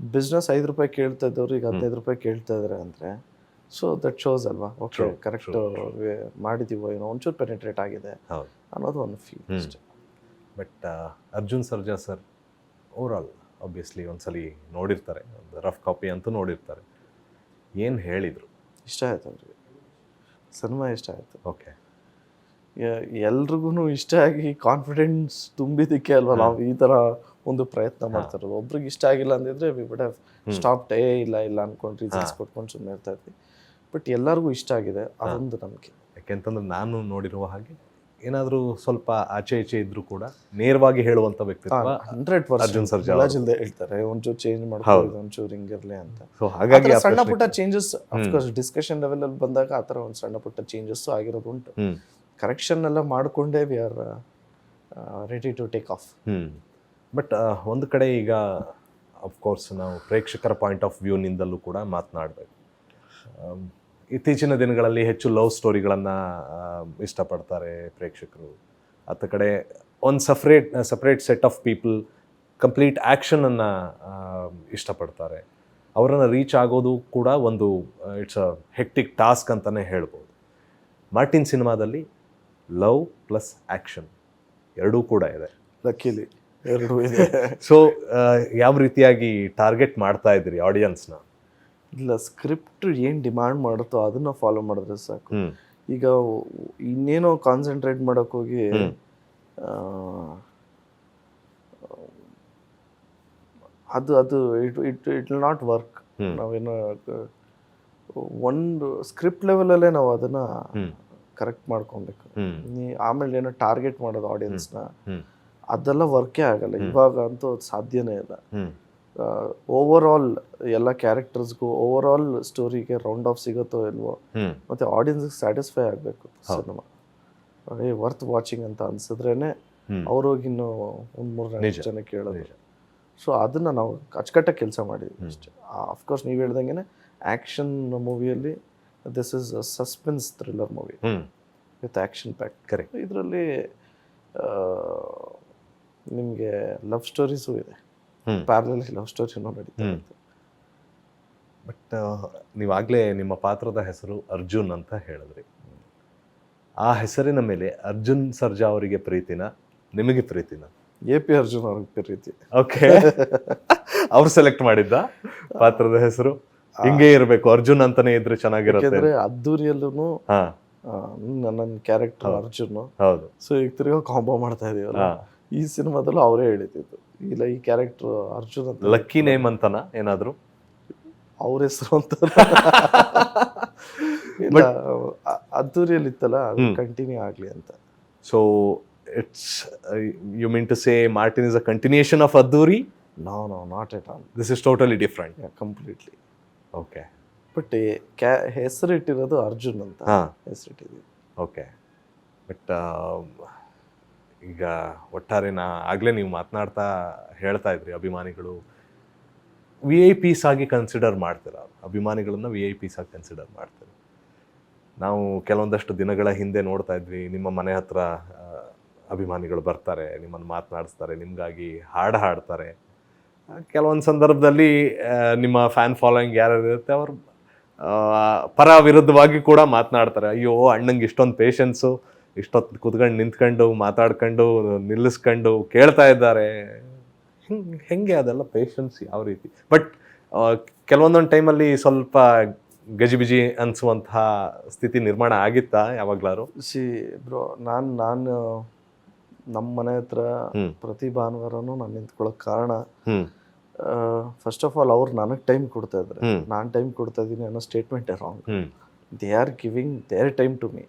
ಬಿಸ್ನೆಸ್ ಐದು ರೂಪಾಯಿ ಕೇಳ್ತಾ ಇದ್ದವ್ರು ಈಗ ಹದಿನೈದು ರೂಪಾಯಿ ಕೇಳ್ತಾ ಇದ್ದಾರೆ ಅಂದರೆ ಸೊ ದಟ್ ಶೋಸ್ ಅಲ್ವಾ? ಓಕೆ ಕರೆಕ್ಟ್ ಮಾಡಿದೀವೋ ಏನೋ ಒಂಚೂರು ಪೆನಿಟ್ರೇಟ್ ಆಗಿದೆ ಅನ್ನೋದು ಒಂದು ಫೀಲ್ ಅಷ್ಟೇ. But Arjun Sarja sir overall obviously ಒಂದ್ಸಲಿ ನೋಡಿರ್ತಾರೆ ಒಂದು ರಫ್ ಕಾಪಿ ಅಂತೂ ನೋಡಿರ್ತಾರೆ. ಏನು ಹೇಳಿದರು? ಇಷ್ಟ ಆಯ್ತು ಅವ್ರಿಗೆ. ಸಿನಿಮಾ ಇಷ್ಟ ಆಯಿತು. ಓಕೆ ಎಲ್ರಿಗೂ ಇಷ್ಟ ಆಗಿ ಕಾನ್ಫಿಡೆನ್ಸ್ ತುಂಬಿದಕ್ಕೆ ಅಲ್ವಾ ನಾವು ಈ ಥರ ಒಂದು ಪ್ರಯತ್ನ ಮಾಡ್ತಾ ಇರೋದು. ಒಬ್ರಿಗೆ ಇಷ್ಟ ಆಗಿಲ್ಲ ಅಂದಿದ್ರೆ ವಿ ವುಡ್ ಹ್ಯಾವ್ ಸ್ಟಾಪ್ ಏ ಇಲ್ಲ ಇಲ್ಲ ಅನ್ಕೊಂಡು ರೀಸನ್ಸ್ ಕೊಟ್ಕೊಂಡು ಸುಮ್ಮನೆ ಇರ್ತಾ ಇದ್ವಿ. ಬಟ್ ಎಲ್ಲರಿಗೂ ಇಷ್ಟ ಆಗಿದೆ ಅದೊಂದು ನಂಬಿಕೆ. ಯಾಕೆಂತಂದ್ರೆ ನಾನು ನೋಡಿರುವ ಹಾಗೆ ಏನಾದರೂ ಸ್ವಲ್ಪ ಆಚೆ ಈಚೆ ಇದ್ರೂ ಕೂಡ ನೇರವಾಗಿ ಹೇಳುವಂಥ ವ್ಯಕ್ತಿತ್ವ ಹಂಡ್ರೆಡ್ ಅರ್ಜುನ್ ಸರ್ ಸರ್ಜಾ ಹೇಳ್ತಾರೆ ಒಂಚೂರು ಚೇಂಜ್ ಮಾಡ್ಕೊಳ್ಳೋದು ಒಂಚೂರು ಹಿಂಗಿರಲಿ ಅಂತ. ಸೊ ಹಾಗಾಗಿ ಸಣ್ಣ ಪುಟ್ಟ ಚೇಂಜಸ್ ಅಫ್ಕೋರ್ಸ್ ಡಿಸ್ಕಷನ್ ಲೆವೆಲ್ ಅಲ್ಲಿ ಬಂದಾಗ ಆ ಥರ ಒಂದು ಸಣ್ಣ ಪುಟ್ಟ ಚೇಂಜಸ್ ಆಗಿರೋದು ಉಂಟು. ಕರೆಕ್ಷನ್ ಎಲ್ಲ ಮಾಡಿಕೊಂಡೇ we are ready to take off but ಒಂದು ಕಡೆ ಈಗ ಅಫ್ಕೋರ್ಸ್ ನಾವು ಪ್ರೇಕ್ಷಕರ ಪಾಯಿಂಟ್ ಆಫ್ ವ್ಯೂನಿಂದಲೂ ಕೂಡ ಮಾತನಾಡಬೇಕು. ಇತ್ತೀಚಿನ ದಿನಗಳಲ್ಲಿ ಹೆಚ್ಚು ಲವ್ ಸ್ಟೋರಿಗಳನ್ನು ಇಷ್ಟಪಡ್ತಾರೆ ಪ್ರೇಕ್ಷಕರು. ಅತ್ತ ಕಡೆ ಒಂದು separate separate set of people complete ಆ್ಯಕ್ಷನನ್ನು ಇಷ್ಟಪಡ್ತಾರೆ. ಅವರನ್ನು ರೀಚ್ ಆಗೋದು ಕೂಡ ಒಂದು ಇಟ್ಸ್ ಅ ಹೆಕ್ಟಿಕ್ ಟಾಸ್ಕ್ ಅಂತಲೇ ಹೇಳ್ಬೋದು. ಮಾರ್ಟಿನ್ ಸಿನಿಮಾದಲ್ಲಿ ಲವ್ ಪ್ಲಸ್ ಆ್ಯಕ್ಷನ್ ಎರಡೂ ಕೂಡ ಇದೆ. ಲಕ್ಕಿಲಿ ಎರಡೂ ಇದೆ. ಸೊ ಯಾವ ರೀತಿಯಾಗಿ ಟಾರ್ಗೆಟ್ ಮಾಡ್ತಾ ಇದ್ದೀರಿ ಆಡಿಯನ್ಸ್ನ? ಇಲ್ಲ ಸ್ಕ್ರಿಪ್ಟ್ ಏನು ಡಿಮ್ಯಾಂಡ್ ಮಾಡುತ್ತೋ ಅದನ್ನ ಫಾಲೋ ಮಾಡಿದ್ರೆ ಸಾಕು. ಈಗ ಇನ್ನೇನೋ ಕಾನ್ಸಂಟ್ರೇಟ್ ಮಾಡೋಕ್ಕೋಗಿ ಹೋಗಿ ಅದು ಅದು it it it will not work. ನಾವೇನೋ ಒಂದು ಸ್ಕ್ರಿಪ್ಟ್ ಲೆವೆಲಲ್ಲೇ ನಾವು ಅದನ್ನ ಕರೆಕ್ಟ್ ಮಾಡ್ಕೊಬೇಕು. ನೀ ಆಮೇಲೆ ಏನೋ ಟಾರ್ಗೆಟ್ ಮಾಡೋದು ಆಡಿಯನ್ಸ್ನ ಅದೆಲ್ಲ ವರ್ಕೇ ಆಗಲ್ಲ. ಇವಾಗ ಅಂತೂ ಅದು ಸಾಧ್ಯನೇ ಇಲ್ಲ. ಓವರ್ ಆಲ್ ಎಲ್ಲ ಕ್ಯಾರೆಕ್ಟರ್ಸ್ಗೂ ಓವರ್ ಆಲ್ ಸ್ಟೋರಿಗೆ ರೌಂಡ್ ಆಫ್ ಸಿಗುತ್ತೋ ಇಲ್ವೋ ಮತ್ತೆ ಆಡಿಯನ್ಸ್ಗೆ ಸ್ಯಾಟಿಸ್ಫೈ ಆಗಬೇಕು ಸಿನಿಮಾ ಏ ವರ್ತ್ ವಾಚಿಂಗ್ ಅಂತ ಅನ್ಸಿದ್ರೇನೆ ಅವರು ಅವ್ರು ಹೋಗಿ ಇನ್ನು ಒಂದು ಮೂರು. ನಾಲ್ಕು ಜನ ಕೇಳೋದು. ಸೊ ಅದನ್ನ ನಾವು ಅಚ್ಚುಕಟ್ಟಾಗಿ ಕೆಲಸ ಮಾಡಿದ್ವಿ ಅಷ್ಟೇ. ಆಫ್ಕೋರ್ಸ್ ನೀವು ಹೇಳ್ದಂಗೆ action ಮೂವಿಯಲ್ಲಿ this is suspense thriller movie with action pack correct ಇದರಲ್ಲಿ ನಿಮಗೆ ಲವ್ ಸ್ಟೋರೀಸು ಇದೆ. ಪ್ಯಾರಲಲ್ಲಿ ಲವ್ ಸ್ಟೋರಿನೂ ನಡೀತಾ ಇತ್ತು ಬಟ್ ನೀವಾಗಲೇ ನಿಮ್ಮ ಪಾತ್ರದ ಹೆಸರು ಅರ್ಜುನ್ ಅಂತ ಹೇಳಿದ್ರಿ. ಆ ಹೆಸರಿನ ಮೇಲೆ ಅರ್ಜುನ್ ಸರ್ಜಾ ಅವರಿಗೆ ಪ್ರೀತಿನ? ನಿಮಗೆ ಪ್ರೀತಿನ? ಎ ಪಿ ಅರ್ಜುನ್ ಅವ್ರಿಗೆ ಪ್ರೀತಿ. ಓಕೆ ಅವ್ರು ಸೆಲೆಕ್ಟ್ ಮಾಡಿದ್ದ? ಪಾತ್ರದ ಹೆಸರು? ಹಿಂಗೆ ಇರಬೇಕು ಅರ್ಜುನ್ ಅಂತಾನೆ ಇದ್ರೆ ಚೆನ್ನಾಗಿರುತ್ತೆ ಅದ್ದೂರಿಯಲ್ಲೂ ಹಾ. ನನ್ನ ಕ್ಯಾರೆಕ್ಟರ್ ಅರ್ಜುನ್ ಹೌದು. ಸೊ ಈಗ ತಿರ್ಗಾ ಕಾಂಬೋ ಮಾಡ್ತಾ ಇದೀವಲ್ಲ ಈ ಸಿನಿಮಾದಲ್ಲೂ ಅವರೇ ಹೇಳಿದ್ದು. ಇಲ್ಲ ಈ ಕ್ಯಾರೆಕ್ಟರ್ ಅರ್ಜುನ್ ಅಂತ. ಲಕ್ಕಿ ನೇಮ್ ಅಂತನ? ಏನಾದರೂ? ಅವ್ರ ಹೆಸರು ಅಂತ. ಇಲ್ಲ ಅದ್ದೂರಿಯಲ್ಲಿ ಇತ್ತಲ್ಲ ಕಂಟಿನ್ಯೂ ಆಗಲಿ ಅಂತ. So it's you mean to say Martin is a continuation of Addhuri no no not at all this is totally different completely okay but ಕ್ಯಾ ಹೆಸರು ಇಟ್ಟಿರೋದು ಅರ್ಜುನ್ ಅಂತ. ಹೆಸರು ಹೆಸರಿಟ್ಟಿದ್ವಿ ಓಕೆ ಬಟ್ ಈಗ ಒಟ್ಟಾರೆ ನಾ ಆಗಲೇ ನೀವು ಮಾತನಾಡ್ತಾ ಹೇಳ್ತಾ ಇದ್ರಿ ಅಭಿಮಾನಿಗಳು. ವಿ ಐ ಪೀಸ್ ಆಗಿ ಕನ್ಸಿಡರ್ ಮಾಡ್ತೀರ? ಅಭಿಮಾನಿಗಳನ್ನು ವಿ ಐ ಪೀಸ್ ಆಗಿ ಕನ್ಸಿಡರ್ ಮಾಡ್ತಾರೆ? ನಾವು ಕೆಲವೊಂದಷ್ಟು ದಿನಗಳ ಹಿಂದೆ ನೋಡ್ತಾ ಇದ್ವಿ, ನಿಮ್ಮ ಮನೆ ಹತ್ರ ಅಭಿಮಾನಿಗಳು ಬರ್ತಾರೆ, ನಿಮ್ಮನ್ನು ಮಾತನಾಡಿಸ್ತಾರೆ, ನಿಮಗಾಗಿ ಹಾಡು ಹಾಡ್ತಾರೆ. ಕೆಲವೊಂದು ಸಂದರ್ಭದಲ್ಲಿ ನಿಮ್ಮ ಫ್ಯಾನ್ ಫಾಲೋಯಿಂಗ್ ಯಾರ್ಯಾರು ಇರುತ್ತೆ ಅವರು ಪರ ವಿರುದ್ಧವಾಗಿ ಕೂಡ ಮಾತನಾಡ್ತಾರೆ. ಅಯ್ಯೋ, ಅಣ್ಣಂಗೆ ಇಷ್ಟೊಂದು ಪೇಷನ್ಸು ಇಷ್ಟೊತ್ತು ಕುತ್ಕೊಂಡು ನಿಂತ್ಕೊಂಡು ಮಾತಾಡ್ಕೊಂಡು ನಿಲ್ಲಿಸ್ಕೊಂಡು ಕೇಳ್ತಾ ಇದ್ದಾರೆ. ಹಿಂಗೆ ಹೆಂಗೆ ಅದೆಲ್ಲ ಪೇಷನ್ಸ್ ಯಾವ ರೀತಿ? ಬಟ್ ಕೆಲವೊಂದೊಂದು ಟೈಮಲ್ಲಿ ಸ್ವಲ್ಪ ಗಜಿಬಿಜಿ ಅನಿಸುವಂತಹ ಸ್ಥಿತಿ ನಿರ್ಮಾಣ ಆಗಿತ್ತಾ ಯಾವಾಗ್ಲಾರು? ಸಿ ಬ್ರೋ ನಾನು ನಾನು ನಮ್ಮ ಮನೆ ಹತ್ರ ಪ್ರತಿ ಭಾನುವಾರನೂ ನಾನು ನಿಂತ್ಕೊಳ್ಳೋಕೆ ಕಾರಣ ಫಸ್ಟ್ ಆಫ್ ಆಲ್ ಅವ್ರು ನನಗೆ ಟೈಮ್ ಕೊಡ್ತಾ ಇದ್ದಾರೆ ನಾನು ಟೈಮ್ ಕೊಡ್ತಾ ಇದ್ದೀನಿ ಅನ್ನೋ statement wrong they are giving their time to me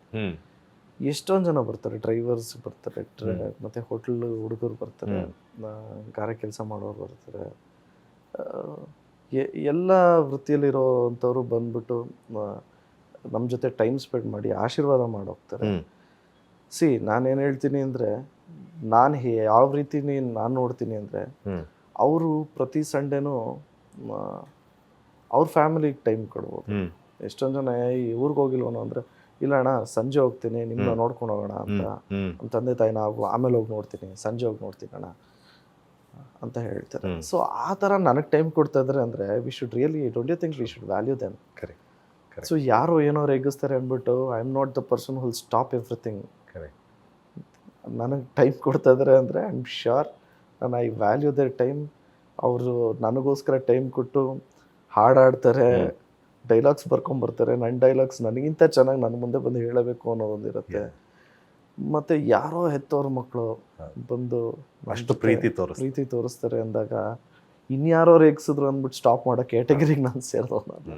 ಎಷ್ಟೊಂದು ಜನ ಬರ್ತಾರೆ ಡ್ರೈವರ್ಸ್ ಬರ್ತಾರೆ ಮತ್ತು ಮತ್ತೆ ಹೋಟೆಲ್ ಹುಡುಗರು ಬರ್ತಾರೆ ಗಾರೆ ಕೆಲಸ ಮಾಡೋರು ಬರ್ತಾರೆ. ಎಲ್ಲ ವೃತ್ತಿಯಲ್ಲಿರೋ ಅಂಥವ್ರು ಬಂದ್ಬಿಟ್ಟು ನಮ್ಮ ಜೊತೆ ಟೈಮ್ ಸ್ಪೆಂಡ್ ಮಾಡಿ ಆಶೀರ್ವಾದ ಮಾಡೋಗ್ತಾರೆ ಹೋಗ್ತಾರೆ ಸಿ ನಾನೇನು ಹೇಳ್ತೀನಿ ಅಂದರೆ ನಾನು ಯಾವ ರೀತಿ ನಾನು ನೋಡ್ತೀನಿ ಅಂದರೆ ಅವರು ಪ್ರತಿ ಸಂಡೇನೂ ಅವ್ರ ಫ್ಯಾಮಿಲಿಗೆ ಟೈಮ್ ಕೊಡ್ಬೋದು. ಎಷ್ಟೊಂದು ಜನ ಈ ಊರಿಗೆ ಹೋಗಿಲ್ವನು ಅಂದರೆ ಇಲ್ಲ ಅಣ್ಣ ಸಂಜೆ ಹೋಗ್ತೀನಿ ನಿಮ್ಮನ್ನ ನೋಡ್ಕೊಂಡು ಹೋಗೋಣ ಅಂತ. ನಮ್ಮ ತಂದೆ ತಾಯಿನ ಆಮೇಲೆ ಹೋಗಿ ನೋಡ್ತೀನಿ ಸಂಜೆ ಹೋಗಿ ನೋಡ್ತೀನಿ ಅಣ್ಣ ಅಂತ ಹೇಳ್ತಾರೆ. ಸೊ ಆ ಥರ ನನಗೆ ಟೈಮ್ ಕೊಡ್ತಾ ಇದ್ದಾರೆ ಅಂದರೆ we should really don't you think we should value then correct. So ಯಾರು ಏನೋ ರೇಗಿಸ್ತಾರೆ ಅಂದ್ಬಿಟ್ಟು I am not the person who'll stop everything correct ನನಗೆ ಟೈಮ್ ಕೊಡ್ತಾ ಇದ್ದಾರೆ ಅಂದರೆ ಐ ಆಮ್ ಶ್ಯೂರ್ ನಾನು ಐ ವ್ಯಾಲ್ಯೂ ದರ್ ಟೈಮ್ ಅವರು ನನಗೋಸ್ಕರ ಟೈಮ್ ಕೊಟ್ಟು ಹಾಡಾಡ್ತಾರೆ ಡೈಲಾಗ್ಸ್ ಬರ್ಕೊಂಬರ್ತಾರೆ ನನ್ನ ಡೈಲಾಗ್ಸ್ ನನಗಿಂತ ಚೆನ್ನಾಗಿ ನನ್ನ ಮುಂದೆ ಬಂದು ಹೇಳಬೇಕು ಅನ್ನೋದೊಂದಿರುತ್ತೆ. ಮತ್ತು ಯಾರೋ ಹೆತ್ತವ್ರ ಮಕ್ಕಳು ಬಂದು ಅಷ್ಟು ಪ್ರೀತಿ ತೋರಿಸ್ ಪ್ರೀತಿ ತೋರಿಸ್ತಾರೆ ಅಂದಾಗ ಇನ್ಯಾರೋ ರೇಗಿಸಿದ್ರು ಅಂದ್ಬಿಟ್ಟು ಸ್ಟಾಪ್ ಮಾಡೋ ಕ್ಯಾಟಗರಿಗೆ ನಾನು ಸೇರಿದವ್ ನಾನು.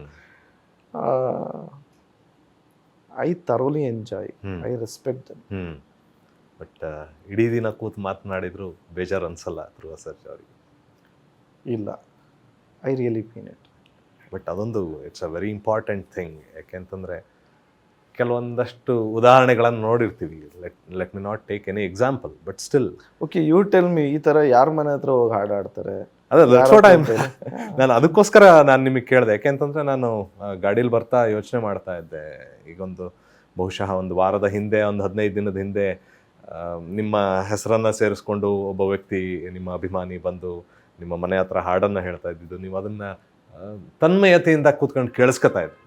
I thoroughly enjoy. I respect but ಇಡೀ ದಿನ ಕೂತು ಮಾತನಾಡಿದ್ರು ಬೇಜಾರು ಅನ್ಸಲ್ಲ ಧ್ರುವ ಸರ್ಜ್ ಅವರಿಗೆ. ಇಲ್ಲ. I really mean it but ಅದೊಂದು it's a very important thing ಯಾಕೆಂತಂದರೆ ಕೆಲವೊಂದಷ್ಟು ಉದಾಹರಣೆಗಳನ್ನು ನೋಡಿರ್ತೀವಿ. Let let me not take any example but still okay you tell me ಈ ಥರ ಯಾರ ಮನೆ ಹತ್ರ ಹೋಗಿ ಹಾಡಾಡ್ತಾರೆ ಅದೇ ನಾನು ಅದಕ್ಕೋಸ್ಕರ ನಾನು ನಿಮಗೆ ಕೇಳಿದೆ. ಯಾಕೆಂತಂದರೆ ನಾನು ಗಾಡೀಲಿ ಬರ್ತಾ ಯೋಚನೆ ಮಾಡ್ತಾ ಇದ್ದೆ. ಈಗೊಂದು ಬಹುಶಃ ಒಂದು ವಾರದ ಹಿಂದೆ ಒಂದು ಹದಿನೈದು ದಿನದ ಹಿಂದೆ ನಿಮ್ಮ ಹೆಸರನ್ನ ಸೇರಿಸ್ಕೊಂಡು ಒಬ್ಬ ವ್ಯಕ್ತಿ ನಿಮ್ಮ ಅಭಿಮಾನಿ ಬಂದು ನಿಮ್ಮ ಮನೆ ಹತ್ರ ಹಾಡನ್ನು ಹೇಳ್ತಾ ಇದ್ದಿದ್ದು. ನೀವು ಅದನ್ನ ತನ್ಮಯತೆಯಿಂದ ಕೂತ್ಕೊಂಡು ಕೇಳಿಸ್ಕೊತಾ ಇದ್ರು.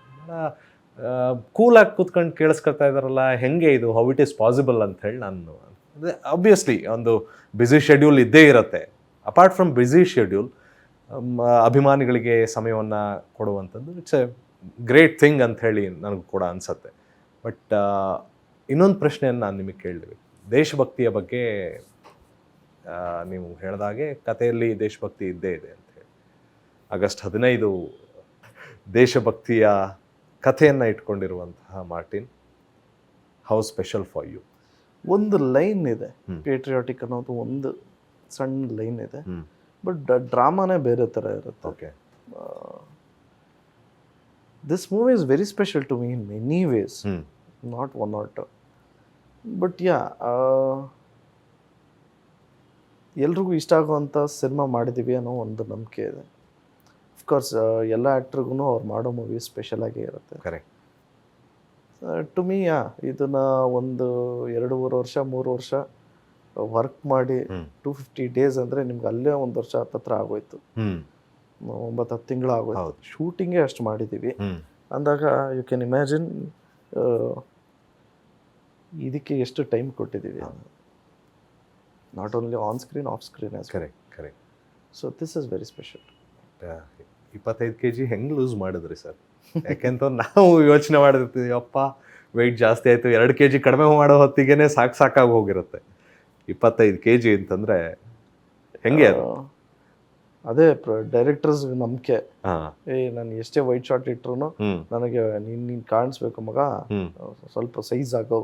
ಕೂಲಾಗಿ ಕೂತ್ಕೊಂಡು ಕೇಳಿಸ್ಕೊತಾ ಇದ್ದಾರಲ್ಲ, ಹೆಂಗೆ ಇದು ಹೌ ಇಟ್ ಈಸ್ ಪಾಸಿಬಲ್ ಅಂತ ಹೇಳಿ ನಾನು ಅಬ್ವಿಯಸ್ಲಿ ಒಂದು ಬ್ಯುಸಿ ಶೆಡ್ಯೂಲ್ ಇದ್ದೇ ಇರುತ್ತೆ. ಅಪಾರ್ಟ್ ಫ್ರಮ್ ಬ್ಯುಸಿ ಶೆಡ್ಯೂಲ್ ಅಭಿಮಾನಿಗಳಿಗೆ ಸಮಯವನ್ನು ಕೊಡುವಂಥದ್ದು ಇಟ್ಸ್ ಎ ಗ್ರೇಟ್ ಥಿಂಗ್ ಅಂತ ಹೇಳಿ ನನಗೂ ಕೂಡ ಅನಿಸುತ್ತೆ. ಬಟ್ ಇನ್ನೊಂದು ಪ್ರಶ್ನೆಯನ್ನು ನಾನು ನಿಮಗೆ ಕೇಳಿದ್ವಿ ದೇಶಭಕ್ತಿಯ ಬಗ್ಗೆ ನೀವು ಹೇಳಿದಾಗೆ ಕಥೆಯಲ್ಲಿ ದೇಶಭಕ್ತಿ ಇದ್ದೇ ಇದೆ ಆಗಸ್ಟ್ ಹದಿನೈದು ದೇಶಭಕ್ತಿಯ ಕಥೆಯನ್ನು ಇಟ್ಕೊಂಡಿರುವಂತಹ Martin how special for you ಒಂದು ಲೈನ್ ಇದೆ. ಪೇಟ್ರಿಯಾಟಿಕ್ ಅನ್ನೋದು ಒಂದು ಸಣ್ಣ ಲೈನ್ ಇದೆ. ಬಟ್ ಡ್ರಾಮಾನೇ ಬೇರೆ ಥರ ಇರುತ್ತೆ. Okay this movie is very special to me in many ways not one not but yeah ಎಲ್ರಿಗೂ ಇಷ್ಟ ಆಗುವಂಥ ಸಿನಿಮಾ ಮಾಡಿದ್ದೀವಿ ಅನ್ನೋ ಒಂದು ನಂಬಿಕೆ ಇದೆ. ಅಫ್ಕೋರ್ಸ್ ಎಲ್ಲ ಆ್ಯಕ್ಟ್ರಿಗೂ ಅವ್ರು ಮಾಡೋ ಮೂವಿ ಸ್ಪೆಷಲ್ ಆಗೇ ಇರುತ್ತೆ. ಕರೆಕ್ಟ್ ಟು ಮೀ ಯಾ ಇದನ್ನ ಒಂದು ಎರಡೂವರೆ ವರ್ಷ ಮೂರು ವರ್ಷ ವರ್ಕ್ ಮಾಡಿ ಟೂ ಫಿಫ್ಟಿ ಡೇಸ್ ಅಂದರೆ ನಿಮ್ಗೆ ಅಲ್ಲೇ ಒಂದು ವರ್ಷ ಹತ್ತತ್ರ ಆಗೋಯ್ತು. ಒಂಬತ್ತು ಹತ್ತು ತಿಂಗಳು ಆಗೋಯ್ತು. ಶೂಟಿಂಗೇ ಅಷ್ಟು ಮಾಡಿದ್ದೀವಿ ಅಂದಾಗ ಯು ಕ್ಯಾನ್ ಇಮ್ಯಾಜಿನ್ ಇದಕ್ಕೆ ಎಷ್ಟು ಟೈಮ್ ಕೊಟ್ಟಿದ್ದೀವಿ not only on screen off screen correct correct so this is very special ಇಪ್ಪತ್ತೈದು ಕೆ ಜಿ ಹೆಂಗೆ ಲೂಸ್ ಮಾಡಿದ್ರಿ ಸರ್ ಯಾಕೆಂತ ನಾವು ಯೋಚನೆ ಮಾಡಿರ್ತೀವಿ ಅಪ್ಪ ವೆಯ್ಟ್ ಜಾಸ್ತಿ ಆಯಿತು ಎರಡು ಕೆ ಜಿ ಕಡಿಮೆ ಮಾಡೋ ಹೊತ್ತಿಗೆ ಸಾಕು ಸಾಕಾಗಿ ಹೋಗಿರುತ್ತೆ. ಇಪ್ಪತ್ತೈದು ಕೆ ಜಿ ಅಂತಂದರೆ ಹೆಂಗೆ ಅದು? ಅದೇ ಡೈರೆಕ್ಟರ್ಸ್ ನಂಬಿಕೆ. ಏ ನಾನು ಎಷ್ಟೇ ವೈಟ್ ಶಾರ್ಟ್ ಇಟ್ರು ನನಗೆ ನೀನ್ ನೀನು ಕಾಣಿಸ್ಬೇಕು ಮಗ. ಸ್ವಲ್ಪ ಸೈಜ್ ಆಗೋ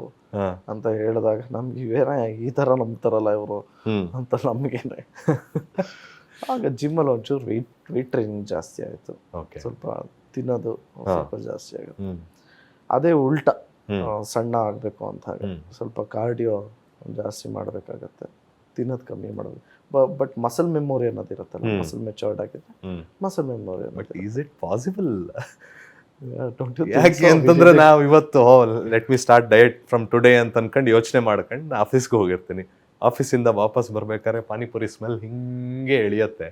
ಅಂತ ಹೇಳಿದಾಗ ನಮ್ಗೆ ಇವೇನ ಈ ತರ ನಂಬ್ತಾರಲ್ಲ ಇವರು ಅಂತ ನಮಗೇನೆ. ಆಗ ಜಿಮ್ಮಲ್ಲಿ ಒಂಚೂರು ವೆಯ್ಟ್ ವೆಯ್ಟ್ ಟ್ರೈನಿಂಗ್ ಜಾಸ್ತಿ ಆಯಿತು. ಸ್ವಲ್ಪ ತಿನ್ನೋದು ಸ್ವಲ್ಪ ಜಾಸ್ತಿ ಆಗುತ್ತೆ. ಅದೇ ಉಲ್ಟ ಸಣ್ಣ ಆಗಬೇಕು ಅಂತ ಹಾಗೆ. ಸ್ವಲ್ಪ ಕಾರ್ಡಿಯೋ ಜಾಸ್ತಿ ಮಾಡಬೇಕಾಗತ್ತೆ. ತಿನ್ನೋದು ಕಮ್ಮಿ ಮಾಡೋದು ಬಟ್ ಮಸಲ್ ಮೆಮೊರಿ ಅನ್ನೋದು ಇರುತ್ತಲ್ಲ ಮಸಲ್ ಮೆಚೋರ್ಡ್ ಆಗಿದೆ. Muscle memory but is it possible ಯಾಕೆ ಅಂತಂದ್ರೆ ನಾವು ಇವತ್ತು let me start diet from today ಅಂತ ಅನ್ಕೊಂಡು ಯೋಚನೆ ಮಾಡ್ಕೊಂಡು ಆಫೀಸ್ಗೆ ಹೋಗಿರ್ತೀನಿ. ಆಫೀಸಿಂದ ವಾಪಸ್ ಬರ್ಬೇಕಾದ್ರೆ ಪಾನಿಪುರಿ ಸ್ಮೆಲ್ ಹಿಂಗೆ ಎಳಿಯತ್ತೆ.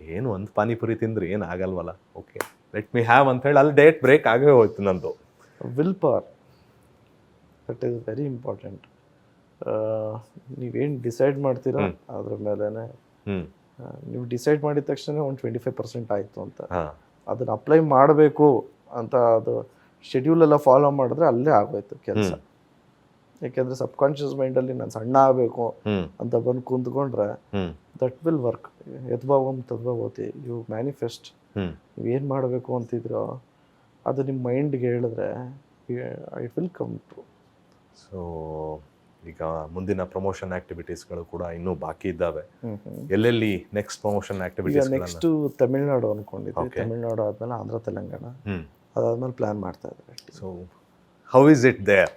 ಏನು ಒಂದು ಪಾನಿಪುರಿ ತಿಂದ್ರೆ ಏನು ಆಗಲ್ವಲ್ಲ? ಓಕೆ ಲೆಟ್ ಮಿ ಹ್ಯಾವ್ ಅಂತ ಹೇಳಿ ಅಲ್ಲಿ ಡೇಟ್ ಬ್ರೇಕ್ ಆಗೇ ಹೋಯ್ತು ನಂದು. Will power that is very important ನೀವೇನು ಡಿಸೈಡ್ ಮಾಡ್ತೀರಾ. ಅದ್ರ ಮೇಲೇ ನೀವು ಡಿಸೈಡ್ ಮಾಡಿದ ತಕ್ಷಣ ಒಂದು ಟ್ವೆಂಟಿ ಫೈವ್ ಪರ್ಸೆಂಟ್ ಆಯಿತು ಅಂತ. ಅದನ್ನು ಅದನ್ನ ಅಪ್ಲೈ ಮಾಡಬೇಕು ಅಂತ ಅದು ಶೆಡ್ಯೂಲ್ ಎಲ್ಲ ಫಾಲೋ ಮಾಡಿದ್ರೆ ಅಲ್ಲೇ ಆಗೋಯ್ತು ಕೆಲಸ. ಯಾಕೆಂದ್ರೆ ಮೈಂಡ್ ಮೈಂಡಲ್ಲಿ ನಾನು ಸಣ್ಣ ಆಗಬೇಕು ಅಂತ ಬಂದು ಕುಂತ್ಕೊಂಡ್ರೆ ದಟ್ ವಿಲ್ ವರ್ಕ್ ಯದ್ಭಾವಂ ತದ್ಬಾವತಿ ಯು ಮ್ಯಾನಿಫೆಸ್ಟ್ ನೀವು ಏನು ಮಾಡಬೇಕು ಅಂತಿದ್ರೋ ಅದು ನಿಮ್ಮ ಮೈಂಡ್ಗೆ ಹೇಳಿದ್ರೆ it will come true so ಈಗ ಮುಂದಿನ ಪ್ರಮೋಷನ್ ಆಕ್ಟಿವಿಟೀಸ್ಗಳು ಕೂಡ ಇನ್ನೂ ಬಾಕಿ ಇದ್ದಾವೆ. ಎಲ್ಲೆಲ್ಲಿ next promotion activities next Tamil Nadu ಅನ್ಕೊಂಡಿದ್ವಿ. Tamil Nadu ಆದ್ಮೇಲೆ ಆಂಧ್ರ ತೆಲಂಗಾಣ. ಅದಾದ್ಮೇಲೆ ಪ್ಲಾನ್ ಮಾಡ್ತಾ ಇದ್ದಾರೆ so how is it there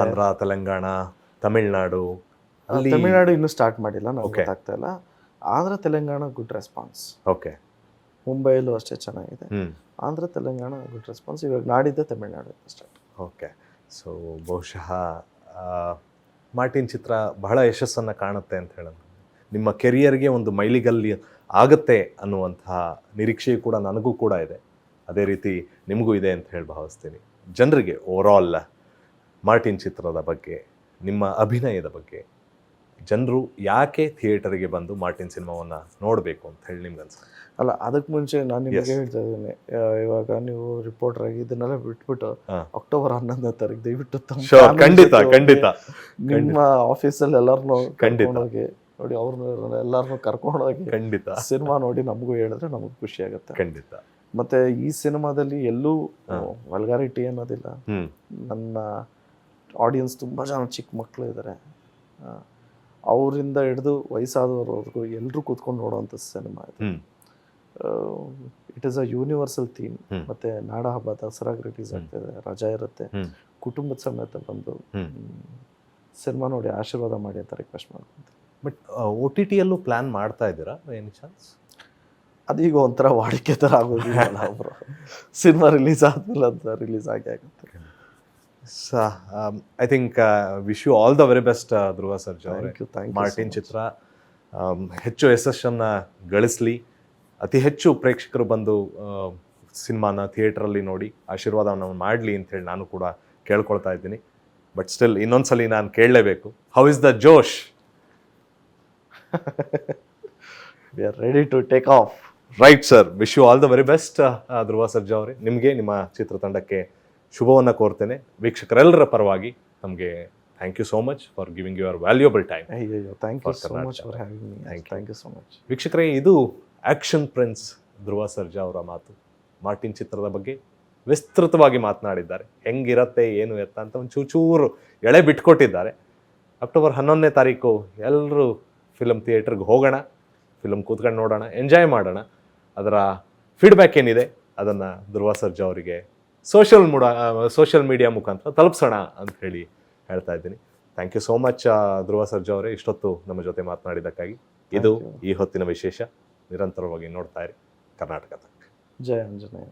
Andhra Telangana Tamil Nadu ಅಲ್ಲಿ ತಮಿಳ್ನಾಡು ಇನ್ನೂ ಸ್ಟಾರ್ಟ್ ಮಾಡಿಲ್ಲ ನನಗೆ. ಗೊತ್ತಾಗ್ತಾ ಇಲ್ಲ. Andhra Telangana good response okay ಮುಂಬೈಯಲ್ಲೂ ಅಷ್ಟೇ ಚೆನ್ನಾಗಿದೆ. ಆಂಧ್ರ ತೆಲಂಗಾಣ ಗುಡ್ ರೆಸ್ಪಾನ್ಸ್ ಇವಾಗ ನಾಡಿದ್ದೆ ತಮಿಳ್ನಾಡು ಸ್ಟಾರ್ಟ್ ಓಕೆ ಸೊ ಬಹುಶಃ ಮಾರ್ಟಿನ್ ಚಿತ್ರ ಬಹಳ ಯಶಸ್ಸನ್ನು ಕಾಣುತ್ತೆ ಅಂತ ಹೇಳೋದು ನಿಮ್ಮ ಕೆರಿಯರ್ಗೆ ಒಂದು ಮೈಲಿಗಲ್ಲಿ ಆಗುತ್ತೆ ಅನ್ನುವಂತಹ ನಿರೀಕ್ಷೆಯು ಕೂಡ ನನಗೂ ಕೂಡ ಇದೆ. ಅದೇ ರೀತಿ ನಿಮಗೂ ಇದೆ ಅಂತ ಹೇಳಿ ಭಾವಿಸ್ತೀನಿ. ಜನರಿಗೆ ಓವರಾಲ್ ಮಾರ್ಟಿನ್ ಚಿತ್ರದ ಬಗ್ಗೆ ನಿಮ್ಮ ಅಭಿನಯದ ಬಗ್ಗೆ ಜನರು ಯಾಕೆ ಥಿಯೇಟರ್ಗೆ ಬಂದು ಮಾರ್ಟಿನ್ ಸಿನಿಮಾವನ್ನು ನೋಡಬೇಕು ಅಂತ ಹೇಳಿ ನಿಮ್ಗೆ ಅನ್ಸುತ್ತೆ ಅಲ್ಲ ಅದಕ್ಕೆ ಮುಂಚೆ ನಾನು ನಿಮಗೆ ಹೇಳ್ತಾ ಇದ್ದೀನಿ ಇವಾಗ ನೀವು ರಿಪೋರ್ಟರ್ ಆಗಿ ಇದನ್ನೆಲ್ಲ ಬಿಟ್ಬಿಟ್ಟು ಅಕ್ಟೋಬರ್ ಹನ್ನೊಂದನೇ ತಾರೀಕು ದಯವಿಟ್ಟು ಖಂಡಿತ ಖಂಡಿತ ನಿಮ್ಮ ಆಫೀಸಲ್ಲಿ ಎಲ್ಲರನ್ನೂ ಖಂಡಿತ. ಕರ್ಕೊಂಡೋಗಿ ನೋಡಿ ಅವ್ರನ್ನ ಎಲ್ಲರನ್ನೂ ಕರ್ಕೊಂಡೋಗಿ ಖಂಡಿತ. ಸಿನಿಮಾ ನೋಡಿ ನಮಗೂ ಹೇಳಿದ್ರೆ ನಮಗೆ ಖುಷಿ ಆಗುತ್ತೆ. ಖಂಡಿತ. ಮತ್ತೆ ಈ ಸಿನಿಮಾದಲ್ಲಿ ಎಲ್ಲೂ ವಲ್ಗಾರಿಟಿ ಅನ್ನೋದಿಲ್ಲ. ನನ್ನ ಆಡಿಯನ್ಸ್ ತುಂಬ ಜನ ಚಿಕ್ಕ ಮಕ್ಕಳು ಇದ್ದಾರೆ ಅವರಿಂದ ಹಿಡಿದು ವಯಸ್ಸಾದವರವರೆಗೂ ಎಲ್ಲರೂ ಕೂತ್ಕೊಂಡು ನೋಡೋವಂಥ ಸಿನಿಮಾ ಇದು. It is a universal theme. ಮತ್ತೆ ನಾಡ ಹಬ್ಬ ದಸರಾಗೆ ರಿಲೀಸ್ ಆಗ್ತಿದೆ ರಜಾ ಇರುತ್ತೆ. ಕುಟುಂಬದ ಸಮೇತ ಬಂದು ಸಿನಿಮಾ ನೋಡಿ ಆಶೀರ್ವಾದ ಮಾಡಿ ಅಂತ ರಿಕ್ವೆಸ್ಟ್ ಮಾಡ್ಕೊತೀನಿ. ಬಟ್ ಒ ಟಿ ಟಿಯಲ್ಲೂ ಪ್ಲಾನ್ ಮಾಡ್ತಾ ಇದ್ದೀರಾ ಎನಿ ಚಾನ್ಸ್ ಅದೀಗ ಒಂಥರ ವಾಡಿಕೆ ಥರ ಆಗೋದಿಲ್ಲ ಅವರು ಸಿನಿಮಾ ರಿಲೀಸ್ ಆದ್ಮೇಲೆ ಅಂತ ರಿಲೀಸ್ ಆಗಿ ಆಗುತ್ತೆ. I think wish you all the very best Dhruva Sarja Martin ಚಿತ್ರ ಹೆಚ್ಚು ಯಶಸ್ಸನ್ನು ಗಳಿಸಲಿ. ಅತಿ ಹೆಚ್ಚು ಪ್ರೇಕ್ಷಕರು ಬಂದು ಸಿನಿಮಾನ ಥಿಯೇಟ್ರಲ್ಲಿ ನೋಡಿ ಆಶೀರ್ವಾದವನ್ನು ಮಾಡಲಿ ಅಂತೇಳಿ ನಾನು ಕೂಡ ಕೇಳ್ಕೊಳ್ತಾ ಇದ್ದೀನಿ. ಬಟ್ ಸ್ಟಿಲ್ ಇನ್ನೊಂದ್ಸಲಿ ನಾನು ಕೇಳಲೇಬೇಕು. How is the josh? We are ready to take off right sir wish you all the very best Dhruva Sarja ಅವರೇ. ನಿಮಗೆ ನಿಮ್ಮ ಚಿತ್ರತಂಡಕ್ಕೆ ಶುಭವನ್ನು ಕೋರ್ತೇನೆ. ವೀಕ್ಷಕರೆಲ್ಲರ ಪರವಾಗಿ ನಮಗೆ thank you so much for giving your valuable time thank you so much for having thank you so much ವೀಕ್ಷಕರೇ ಇದು ಆಕ್ಷನ್ ಪ್ರಿನ್ಸ್ ಧ್ರುವ ಸರ್ಜಾ ಅವರ ಮಾತು. ಮಾರ್ಟಿನ್ ಚಿತ್ರದ ಬಗ್ಗೆ ವಿಸ್ತೃತವಾಗಿ ಮಾತನಾಡಿದ್ದಾರೆ. ಹೆಂಗಿರತ್ತೆ ಏನು ಎತ್ತ ಅಂತ ಒಂದು ಚೂಚೂರು ಎಳೆ ಬಿಟ್ಕೊಟ್ಟಿದ್ದಾರೆ. ಅಕ್ಟೋಬರ್ ಹನ್ನೊಂದನೇ ತಾರೀಕು ಎಲ್ಲರೂ ಫಿಲಮ್ ಥಿಯೇಟ್ರಿಗೆ ಹೋಗೋಣ ಫಿಲಮ್ ಕೂತ್ಕೊಂಡು ನೋಡೋಣ ಎಂಜಾಯ್ ಮಾಡೋಣ. ಅದರ ಫೀಡ್ಬ್ಯಾಕ್ ಏನಿದೆ ಅದನ್ನು ಧ್ರುವ ಸರ್ಜಾ ಅವರಿಗೆ ಸೋಷಿಯಲ್ ಮೂಡ ಸೋಷಿಯಲ್ ಮೀಡಿಯಾ ಮುಖಾಂತರ ತಲುಪಿಸೋಣ ಅಂತ ಹೇಳಿ ಹೇಳ್ತಾ ಇದ್ದೀನಿ. Thank you so much Dhruva Sarja ಅವರೇ. ಇಷ್ಟೊತ್ತು ನಮ್ಮ ಜೊತೆ ಮಾತನಾಡಿದ್ದಕ್ಕಾಗಿ ಇದು ಈ ಹೊತ್ತಿನ ವಿಶೇಷ. ನಿರಂತರವಾಗಿ ನೋಡ್ತಾ ಇರಿ. ಕರ್ನಾಟಕ ಜಯ ಆಂಜನೇಯ.